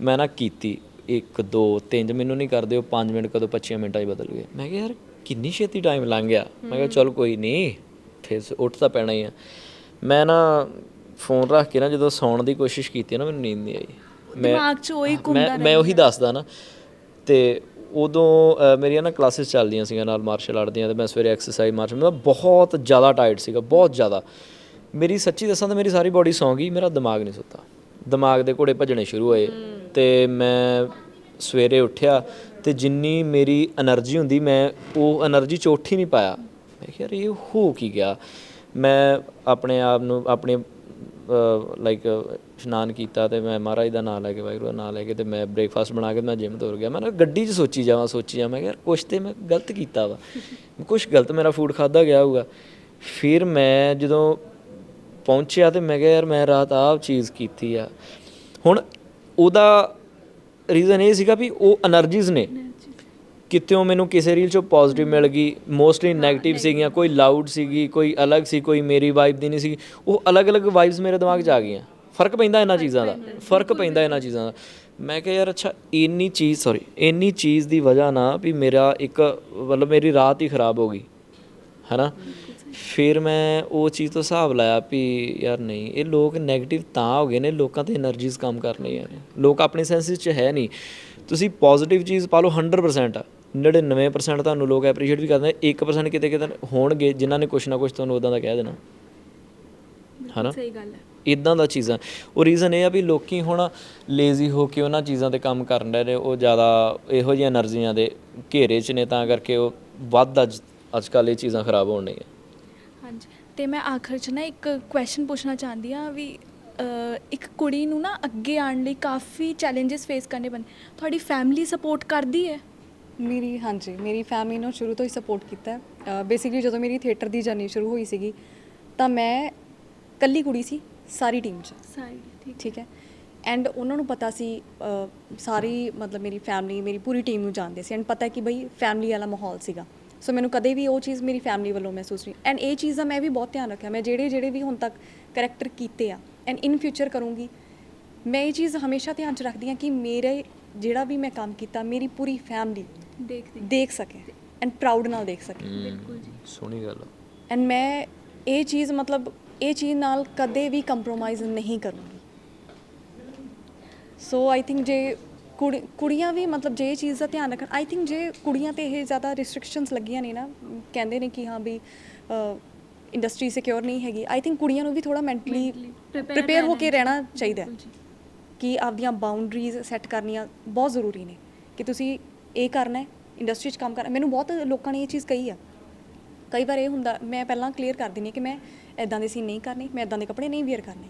ਮੈਂ ਨਾ ਕੀਤੀ 1 2 3 ਮੈਨੂੰ ਨਹੀਂ ਕਰਦੇ ਉਹ 5 ਮਿੰਟ ਕਦੋਂ 25 ਮਿੰਟਾਂ 'ਚ ਬਦਲ ਗਏ। ਮੈਂ ਕਿਹਾ ਯਾਰ ਕਿੰਨੀ ਛੇਤੀ ਟਾਈਮ ਲੰਘ ਗਿਆ। ਮੈਂ ਕਿਹਾ ਚਲ ਕੋਈ ਨਹੀਂ ਫਿਰ ਸ- ਉੱਠ ਤਾਂ ਪੈਣਾ ਹੀ ਆ। ਮੈਂ ਨਾ ਫੋਨ ਰੱਖ ਕੇ ਨਾ ਜਦੋਂ ਸੌਣ ਦੀ ਕੋਸ਼ਿਸ਼ ਕੀਤੀ ਨਾ ਮੈਨੂੰ ਨੀਂਦ ਨਹੀਂ ਆਈ। ਦਿਮਾਗ 'ਚ ਉਹੀ ਘੁੰਮਦਾ ਰਹਿੰਦਾ ਮੈਂ ਉਹੀ ਦੱਸਦਾ ਨਾ। ਤੇ ਉਦੋਂ ਮੇਰੀਆਂ ਨਾ ਕਲਾਸਿਸ ਚੱਲਦੀਆਂ ਸੀਗੀਆਂ ਨਾਲ ਮਾਰਸ਼ਲ ਆਰਟ ਦੀਆਂ ਤੇ ਮੈਂ ਸਵੇਰੇ ਐਕਸਰਸਾਈਜ਼ ਮਾਰਚ ਮੈਂ ਬਹੁਤ ਜ਼ਿਆਦਾ ਟਾਈਟ ਸੀਗਾ ਬਹੁਤ ਜ਼ਿਆਦਾ। ਮੇਰੀ ਸੱਚੀ ਦੱਸਾਂ ਤਾਂ ਮੇਰੀ ਸਾਰੀ ਬਾਡੀ ਸੌਂ ਗਈ ਮੇਰਾ ਦਿਮਾਗ ਨਹੀਂ ਸੁੱਤਾ। ਦਿਮਾਗ ਦੇ ਘੋੜੇ ਭੱਜਣੇ ਸ਼ੁਰੂ ਹੋਏ ਤੇ ਮੈਂ ਸਵੇਰੇ ਉੱਠਿਆ ਤੇ ਜਿੰਨੀ ਮੇਰੀ એનર્ਜੀ ਹੁੰਦੀ ਮੈਂ ਉਹ એનર્ਜੀ ਚੋਠੀ ਨਹੀਂ ਪਾਇਆ। ਮੈਂ ਕਿਹਾ ਯਾਰ ਇਹ ਹੋ ਕੀ ਗਿਆ? ਮੈਂ ਆਪਣੇ ਆਪ ਨੂੰ ਆਪਣੇ ਲਾਈਕ ਇਸ਼ਨਾਨ ਕੀਤਾ ਤੇ ਮੈਂ ਮਹਾਰਾਜ ਦਾ ਨਾਮ ਲੈ ਕੇ, ਵਾਹਿਗੁਰੂ ਦਾ ਨਾਮ ਲੈ ਕੇ ਤੇ ਮੈਂ ਬ੍ਰੇਕਫਾਸਟ ਬਣਾ ਕੇ ਮੈਂ ਜਿਮ ਤੁਰ ਗਿਆ। ਮੈਂ ਗੱਡੀ 'ਚ ਸੋਚੀ ਜਾਵਾਂ ਸੋਚੀ ਜਾਵਾਂ ਯਾਰ ਕੁਛ ਤੇ ਮੈਂ ਗਲਤ ਕੀਤਾ ਵਾ। ਕੁਛ ਗਲਤ ਮੇਰਾ ਫੂਡ ਖਾਦਾ ਗਿਆ ਹੋਊਗਾ। ਫਿਰ ਮੈਂ ਜਦੋਂ ਪਹੁੰਚਿਆ ਤੇ ਮੈਂ ਕਿਹਾ ਯਾਰ ਮੈਂ ਰਾਤ ਆਹ ਚੀਜ਼ ਕੀਤੀ ਆ। ਹੁਣ ਉਹਦਾ ਰੀਜ਼ਨ ਇਹ ਸੀਗਾ ਵੀ ਉਹ એનર્ਜੀਜ਼ ਨੇ। ਕਿਤੇੋਂ ਮੈਨੂੰ ਕਿਸੇ ਰੀਲ ਚੋਂ ਪੋਜ਼ਿਟਿਵ ਮਿਲ ਗਈ ਮੋਸਟਲੀ ਨੈਗੇਟਿਵ ਸੀਗੀਆਂ ਕੋਈ ਲਾਊਡ ਸੀਗੀ ਕੋਈ ਅਲੱਗ ਸੀ ਕੋਈ ਮੇਰੀ ਵਾਈਬ ਦੀ ਨਹੀਂ ਸੀ ਉਹ ਅਲੱਗ-ਅਲੱਗ ਵਾਈਬਸ ਮੇਰੇ ਦਿਮਾਗ 'ਚ ਆ ਗਈਆਂ। ਫ਼ਰਕ ਪੈਂਦਾ ਇਹਨਾਂ ਚੀਜ਼ਾਂ ਦਾ ਫ਼ਰਕ ਪੈਂਦਾ ਇਹਨਾਂ ਚੀਜ਼ਾਂ ਦਾ। ਮੈਂ ਕਿਹਾ ਯਾਰ ਅੱਛਾ ਇੰਨੀ ਚੀਜ਼ ਸੌਰੀ ਇੰਨੀ ਚੀਜ਼ ਦੀ ਵਜ੍ਹਾ ਨਾ ਵੀ ਮੇਰਾ ਇੱਕ ਮਤਲਬ ਮੇਰੀ ਰਾਤ ਹੀ ਖਰਾਬ ਹੋ ਗਈ ਹੈਨਾ? ਫਿਰ ਮੈਂ ਉਹ ਚੀਜ਼ ਤੋਂ ਹਿਸਾਬ ਲਾਇਆ ਵੀ ਯਾਰ ਨਹੀਂ ਇਹ ਲੋਕ ਨੈਗੇਟਿਵ ਤਾਂ ਹੋ ਗਏ ਨੇ ਲੋਕਾਂ ਤੇ એનર્ਜੀਜ਼ ਕੰਮ ਕਰ ਰਹੀਆਂ ਨੇ ਲੋਕ ਆਪਣੇ ਸੈਂਸਿਸ 'ਚ ਹੈ ਨਹੀਂ। ਤੁਸੀਂ ਪੋਜ਼ਿਟਿਵ ਚੀਜ਼ ਪਾ ਲਓ 100% ਆ। 99% ਤੁਹਾਨੂੰ ਲੋਕ ਐਪਰੀਸ਼ੀਏਟ ਵੀ ਕਰਦੇ ਨੇ 1% ਕਿਤੇ ਕਿਤੇ ਹੋਣਗੇ ਜਿਨ੍ਹਾਂ ਨੇ ਕੁਛ ਨਾ ਕੁਛ ਤੁਹਾਨੂੰ ਉਦਾਂ ਦਾ ਕਹਿ ਦੇਣਾ। ਹਨਾ? ਸਹੀ ਗੱਲ ਹੈ। ਇਦਾਂ ਦਾ ਚੀਜ਼ਾਂ। ਉਹ ਰੀਜ਼ਨ ਇਹ ਆ ਵੀ ਲੋਕੀ ਹੁਣ ਲੇਜ਼ੀ ਹੋ ਕੇ ਉਹਨਾਂ ਚੀਜ਼ਾਂ ਤੇ ਕੰਮ ਕਰਨ ਰਹੇ ਨੇ ਉਹ ਜ਼ਿਆਦਾ ਇਹੋ ਜਿਹੀਆਂ એનર્ਜੀਆਂ ਦੇ ਘੇਰੇ 'ਚ ਨੇ ਤਾਂ ਕਰਕੇ ਉਹ ਵੱਧ ਅੱਜ ਅੱਜ ਕੱਲ੍ਹ ਇਹ ਚੀਜ਼ਾਂ ਖਰਾਬ ਹੋਣ ਨੇ ਹਾਂਜੀ। ਤੇ ਮੈਂ ਆਖਰ 'ਚ ਨਾ ਇੱਕ ਕੁਐਸਚਨ ਪੁੱਛਣਾ ਚਾਹੁੰਦੀ ਆ ਵੀ ਇੱਕ ਕੁੜੀ ਨੂੰ ਨਾ ਅੱਗੇ ਆਉਣ ਲਈ ਕਾਫੀ ਚੈਲੰਜਸ ਫੇਸ ਕਰਨੇ ਪੈਂਦੇ ਤੁਹਾਡੀ ਫੈਮਿਲੀ ਸਪੋਰਟ ਕਰਦੀ ਹੈ? ਮੇਰੀ ਹਾਂਜੀ ਮੇਰੀ ਫੈਮਿਲੀ ਨੇ ਸ਼ੁਰੂ ਤੋਂ ਹੀ ਸਪੋਰਟ ਕੀਤਾ। ਬੇਸਿਕਲੀ ਜਦੋਂ ਮੇਰੀ ਥੀਏਟਰ ਦੀ ਜਰਨੀ ਸ਼ੁਰੂ ਹੋਈ ਸੀਗੀ ਤਾਂ ਮੈਂ ਕੱਲੀ ਕੁੜੀ ਸੀ ਸਾਰੀ ਟੀਮ 'ਚ। ਸਾਰੀ ਠੀਕ। ਹੈ? ਐਂਡ ਉਹਨਾਂ ਨੂੰ ਪਤਾ ਸੀ ਸਾਰੀ ਮਤਲਬ ਮੇਰੀ ਫੈਮਿਲੀ ਮੇਰੀ ਪੂਰੀ ਟੀਮ ਨੂੰ ਜਾਣਦੇ ਸੀ। ਐਂਡ ਪਤਾ ਹੈ ਕਿ ਬਈ ਫੈਮਿਲੀ ਵਾਲਾ ਮਾਹੌਲ ਸੀਗਾ। ਸੋ ਮੈਨੂੰ ਕਦੇ ਵੀ ਉਹ ਚੀਜ਼ ਮੇਰੀ ਫੈਮਿਲੀ ਵੱਲੋਂ ਮਹਿਸੂਸ ਨਹੀਂ ਐਂਡ ਇਹ ਚੀਜ਼ ਦਾ ਮੈਂ ਵੀ ਬਹੁਤ ਧਿਆਨ ਰੱਖਿਆ। ਮੈਂ ਜਿਹੜੇ ਜਿਹੜੇ ਵੀ ਹੁਣ ਤੱਕ ਕਰੈਕਟਰ ਕੀਤੇ ਆ ਐਂਡ ਇਨ ਫਿਊਚਰ ਕਰੂੰਗੀ ਮੈਂ ਇਹ ਚੀਜ਼ ਹਮੇਸ਼ਾ ਧਿਆਨ 'ਚ ਰੱਖਦੀ ਹਾਂ ਕਿ ਮੇਰੇ ਜਿਹੜਾ ਵੀ ਮੈਂ ਕੰਮ ਕੀਤਾ ਮੇਰੀ ਪੂਰੀ ਫੈਮਿਲੀ ਦੇਖਦੀ। ਦੇਖ ਸਕੇ ਐਂਡ ਪ੍ਰਾਊਡ ਨਾਲ ਦੇਖ ਸਕੇ। ਬਿਲਕੁਲ ਜੀ। ਸੋਹਣੀ ਗੱਲ ਐਂਡ ਮੈਂ ਇਹ ਚੀਜ਼ ਮਤਲਬ ਇਹ ਚੀਜ਼ ਨਾਲ ਕਦੇ ਵੀ ਕੰਪਰੋਮਾਈਜ਼ ਨਹੀਂ ਕਰੂੰਗੀ। ਸੋ ਆਈ ਥਿੰਕ ਜੇ ਕੁੜੀ- ਕੁੜੀਆਂ ਵੀ ਮਤਲਬ ਜੇ ਇਹ ਚੀਜ਼ ਦਾ ਧਿਆਨ ਰੱਖਣ ਆਈ ਥਿੰਕ ਜੇ ਕੁੜੀਆਂ ਤੇ ਇਹ ਜ਼ਿਆਦਾ ਰਿਸਟ੍ਰਿਕਸ਼ਨਸ ਲੱਗੀਆਂ ਨੇ ਨਾ ਕਹਿੰਦੇ ਨੇ ਕਿ ਹਾਂ ਵੀ ਇੰਡਸਟਰੀ ਸਿਕਿਉਰ ਨਹੀਂ ਹੈਗੀ ਆਈ ਥਿੰਕ ਕੁੜੀਆਂ ਨੂੰ ਵੀ ਥੋੜਾ ਮੈਂਟਲੀ ਪ੍ਰਿਪੇਅਰ ਹੋ ਕੇ ਰਹਿਣਾ ਰਹਿਣਾ ਚਾਹੀਦਾ ਹੈ। ਬਿਲਕੁਲ ਜੀ। ਕਿ ਆਪਦੀਆਂ ਬਾਉਂਡਰੀਜ਼ ਸੈੱਟ ਕਰਨੀਆਂ ਬਹੁਤ ਜ਼ਰੂਰੀ ਨੇ ਕਿ ਤੁਸੀਂ ਇਹ ਕਰਨਾ ਹੈ ਇੰਡਸਟਰੀ 'ਚ ਕੰਮ ਕਰਨਾ ਮੈਨੂੰ ਬਹੁਤ ਲੋਕਾਂ ਨੇ ਇਹ ਚੀਜ਼ ਕਹੀ ਆ। ਕਈ ਵਾਰ ਇਹ ਹੁੰਦਾ ਮੈਂ ਪਹਿਲਾਂ ਕਲੀਅਰ ਕਰ ਹਾਂ ਕਿ ਮੈਂ ਐਦਾਂ ਦੇ ਸੀਨ ਨਹੀਂ ਕਰਨੇ ਮੈਂ ਐਦਾਂ ਦੇ ਕੱਪੜੇ ਨਹੀਂ ਵੇਅਰ ਕਰਨੇ।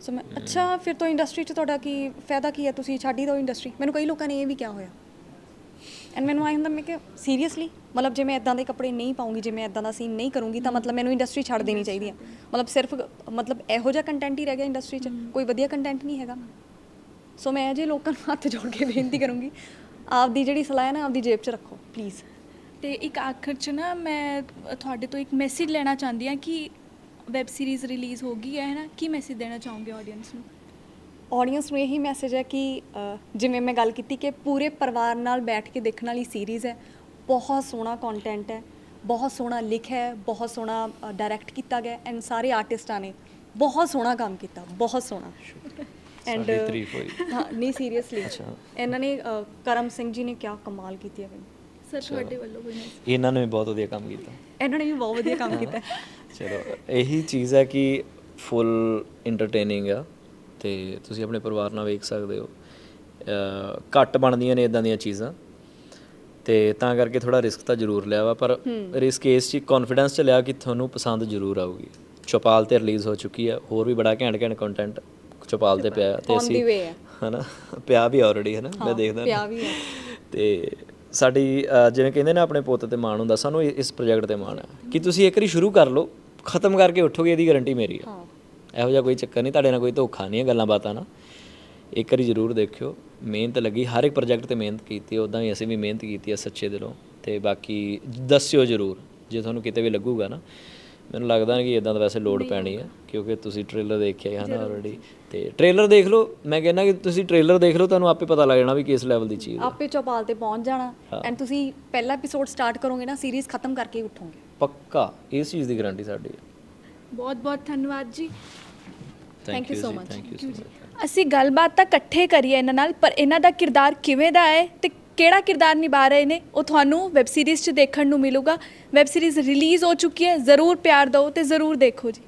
ਸੋ ਮੈਂ ਅੱਛਾ ਫਿਰ ਤੋਂ ਇੰਡਸਟਰੀ 'ਚ ਤੁਹਾਡਾ ਕੀ ਫਾਇਦਾ ਕੀ ਹੈ ਤੁਸੀਂ ਛੱਡ ਹੀ ਦਿਓ ਇੰਡਸਟਰੀ ਮੈਨੂੰ ਕਈ ਲੋਕਾਂ ਨੇ ਇਹ ਵੀ ਕਿਹਾ ਹੋਇਆ। ਐਂਡ ਮੈਨੂੰ ਆਈ ਹੁੰਦਾ ਮੈਂ ਕਿ ਸੀਰੀਅਸਲੀ ਮਤਲਬ ਜੇ ਮੈਂ ਇਦਾਂ ਦੇ ਕੱਪੜੇ ਨਹੀਂ ਪਾਉਂਗੀ ਜੇ ਮੈਂ ਇਦਾਂ ਦਾ ਸੀਨ ਨਹੀਂ ਕਰੂੰਗੀ ਤਾਂ ਮਤਲਬ ਮੈਨੂੰ ਇੰਡਸਟਰੀ ਛੱਡ ਦੇਣੀ ਚਾਹੀਦੀ ਹੈ ਮਤਲਬ ਸਿਰਫ ਮਤਲਬ ਇਹੋ ਜਿਹਾ ਕੰਟੈਂਟ ਹੀ ਰਹਿ ਗਿਆ ਇੰਡਸਟਰੀ 'ਚ। ਕੋਈ ਵਧੀਆ ਕੰਟੈਂਟ ਨਹੀਂ ਹੈਗਾ। ਸੋ ਮੈਂ ਜੇ ਲੋਕਾਂ ਨੂੰ ਹੱਥ ਜੋੜ ਕੇ ਬੇਨਤੀ ਕਰੂੰਗੀ ਆਪਦੀ ਜਿਹੜੀ ਸਲਾਹ ਹੈ ਨਾ ਆਪਦੀ ਜੇਬ 'ਚ ਰੱਖੋ ਪਲੀਜ਼ ਤੇ ਇੱਕ ਆਖਰ 'ਚ ਨਾ ਮੈਂ ਤੁਹਾਡੇ ਤੋਂ ਇੱਕ ਮੈਸੇਜ ਲੈਣਾ ਚਾਹੁੰਦੀ ਹਾਂ ਕਿ ਵੈਬ ਸੀਰੀਜ਼ ਰਿਲੀਜ਼ ਹੋ ਗਈ ਹੈ ਨਾ? ਕੀ ਮੈਸੇਜ ਦੇਣਾ ਚਾਹੋਗੇ ਆਡੀਅנס ਨੂੰ? ਆਡੀਅנס ਨੂੰ ਇਹੀ ਮੈਸੇਜ ਹੈ ਕਿ ਜਿਵੇਂ ਮੈਂ ਗੱਲ ਕੀਤੀ ਕਿ ਪੂਰੇ ਪਰਿਵਾਰ ਨਾਲ ਬੈਠ ਕੇ ਦੇਖਣ ਵਾਲੀ ਸੀਰੀਜ਼ ਹੈ ਬਹੁਤ ਸੋਹਣਾ ਕੰਟੈਂਟ ਹੈ ਬਹੁਤ ਸੋਹਣਾ ਲਿਖਿਆ ਹੈ ਬਹੁਤ ਸੋਹਣਾ ਡਾਇਰੈਕਟ ਕੀਤਾ ਗਿਆ ਐਂਡ ਸਾਰੇ ਆਰਟਿਸਟਾਂ ਨੇ ਬਹੁਤ ਸੋਹਣਾ ਕੰਮ ਕੀਤਾ ਬਹੁਤ ਸੋਹਣਾ। ਐਂਡ ਸਾਡੀ ਤਾਰੀਫ ਹੋਈ। ਹਾਂ ਨਹੀਂ ਸੀਰੀਅਸਲੀ ਅੱਛਾ। ਇਹਨਾਂ ਨੇ ਅ, ਕਰਮ ਸਿੰਘ ਜੀ ਨੇ ਕਿਆ ਕਮਾਲ ਕੀਤੀ ਹੈ ਬਈ। ਸਰ ਤੁਹਾਡੇ ਵੱਲੋਂ message? ਇਹਨਾਂ ਨੇ ਵੀ ਬਹੁਤ ਵਧੀਆ ਕੰਮ ਕੀਤਾ। ਇਹਨਾਂ ਨੇ ਵੀ ਬਹੁਤ ਵਧੀਆ ਕੰਮ ਕੀਤਾ। ਹੈ। ਚਲੋ ਇਹੀ ਚੀਜ਼ ਹੈ ਕਿ ਫੁੱਲ ਐਂਟਰਟੇਨਿੰਗ ਆ ਤੇ ਤੁਸੀਂ ਆਪਣੇ ਪਰਿਵਾਰ ਨਾਲ ਵੇਖ ਸਕਦੇ ਹੋ। ਘੱਟ ਬਣਦੀਆਂ ਨੇ ਇਦਾਂ ਦੀਆਂ ਚੀਜ਼ਾਂ। ਤੇ ਤਾਂ ਕਰਕੇ ਥੋੜਾ ਰਿਸਕ ਤਾਂ ਜ਼ਰੂਰ ਲਿਆ ਵਾ ਪਰ ਰਿਸਕ ਇਸ ਚ ਕੌਨਫੀਡੈਂਸ ਚ ਲਿਆ ਕਿ ਤੁਹਾਨੂੰ ਪਸੰਦ ਜ਼ਰੂਰ ਆਊਗੀ। ਚੌਪਾਲ ਤੇ ਰਿਲੀਜ਼ ਹੋ ਚੁੱਕੀ ਹੈ ਹੋਰ ਵੀ ਬੜਾ ਘੈਂਟ ਘੈਂਟ ਕੰਟੈਂਟ ਚੌਪਾਲ ਤੇ ਪਿਆ ਤੇ On ਅਸੀਂ the way ਹੈ। ਹਨਾ ਪਿਆ ਵੀ ਆਲਰੇਡੀ ਹਨਾ ਮੈਂ ਦੇਖਦਾ ਪਿਆ ਵੀ ਹੈ। ਤੇ ਸਾਡੀ ਅ, ਜਿਵੇਂ ਕਹਿੰਦੇ ਨੇ ਆਪਣੇ ਪੁੱਤ ਤੇ ਮਾਣ ਹੁੰਦਾ ਸਾਨੂੰ ਇ- ਇਸ ਪ੍ਰੋਜੈਕਟ ਤੇ ਮਾਣ ਹੈ ਕਿ ਤੁਸੀਂ ਇੱਕ ਵਾਰੀ ਸ਼ੁਰੂ ਕਰ ਲਓ ਖਤਮ ਕਰਕੇ ਉੱਠੋਗੇ ਇਹਦੀ ਗਾਰੰਟੀ ਮੇਰੀ ਹੈ ਹਾਂ। ਇਹੋ ਜਿਹਾ ਕੋਈ ਚੱਕਰ ਨਹੀਂ ਤੁਹਾਡੇ ਨਾਲ ਕੋਈ ਧੋਖਾ ਨਹੀਂ ਹੈ ਗੱਲਾਂ ਬਾਤਾਂ ਨਾਲ। ਇੱਕ ਵਾਰੀ ਜ਼ਰੂਰ ਦੇਖਿਓ ਮਿਹਨਤ ਲੱਗੀ ਹਰ ਇੱਕ ਪ੍ਰੋਜੈਕਟ ਤੇ ਮਿਹਨਤ ਕੀਤੀ ਉਦਾਂ ਹੀ ਅਸੀਂ ਵੀ ਮਿਹਨਤ ਕੀਤੀ ਹੈ ਸੱਚੇ ਦਿਲੋਂ। ਤੇ ਬਾਕੀ ਦੱਸਿਓ ਜ਼ਰੂਰ ਜੇ ਤੁਹਾਨੂੰ ਕਿਤੇ ਵੀ ਲੱਗੂਗਾ ਨਾ। ਮੈਨੂੰ ਲੱਗਦਾ ਨਹੀਂ ਕਿ ਇਦਾਂ ਦਾ ਵੈਸੇ ਲੋਡ ਪੈਣੀ ਹੈ ਕਿਉਂਕਿ ਤੁਸੀਂ ਟ੍ਰੇਲਰ ਦੇਖਿਆ ਹੈ ਨਾ ਆਲਰੇਡੀ ਤੇ ਟ੍ਰੇਲਰ ਦੇਖ ਲਓ। ਮੈਂ ਕਹਿੰਦਾ ਕਿ ਤੁਸੀਂ ਟ੍ਰੇਲਰ ਦੇਖ ਲਓ ਤੁਹਾਨੂੰ ਆਪੇ ਪਤਾ ਲੱਗ ਜਾਣਾ ਵੀ ਕਿਸ ਲੈਵਲ ਦੀ ਚੀਜ਼ ਹੈ ਆਪੇ ਚੌਪਾਲ ਤੇ ਪਹੁੰਚ ਜਾਣਾ। ਐਂਡ ਤੁਸੀਂ ਪਹਿਲਾ ਐਪੀਸੋਡ ਸਟਾਰਟ ਕਰੋਗੇ ਨਾ ਸੀਰੀਜ਼ ਖਤਮ ਕਰਕੇ ਹੀ ਉੱਠੋਗੇ। ਪੱਕਾ। ਇਸ ਚੀਜ਼ ਦੀ ਗਾਰੰਟੀ ਸਾਡੀ ਹੈ। ਬਹੁਤ ਬਹੁਤ ਧੰਨਵਾਦ ਜੀ। Thank you so much. you so much. ਅਸੀਂ ਗੱਲਬਾਤ ਤਾਂ ਇਕੱਠੇ ਕਰੀਏ ਇਹਨਾਂ ਨਾਲ ਪਰ ਇਹਨਾਂ ਦਾ ਕਿਰਦਾਰ ਕਿਵੇਂ ਦਾ ਹੈ ਤੇ ਕਿਹੜਾ ਕਿਰਦਾਰ ਨਿਭਾ ਰਹੇ ਨੇ ਉਹ ਤੁਹਾਨੂੰ ਵੈਬ ਸੀਰੀਜ਼ 'ਚ ਦੇਖਣ ਨੂੰ ਮਿਲੂਗਾ। ਵੈਬ ਸੀਰੀਜ਼ ਰਿਲੀਜ਼ ਹੋ ਚੁੱਕੀ ਹੈ ਜ਼ਰੂਰ ਪਿਆਰ ਦਿਓ ਤੇ ਜ਼ਰੂਰ ਦੇਖੋ ਜੀ।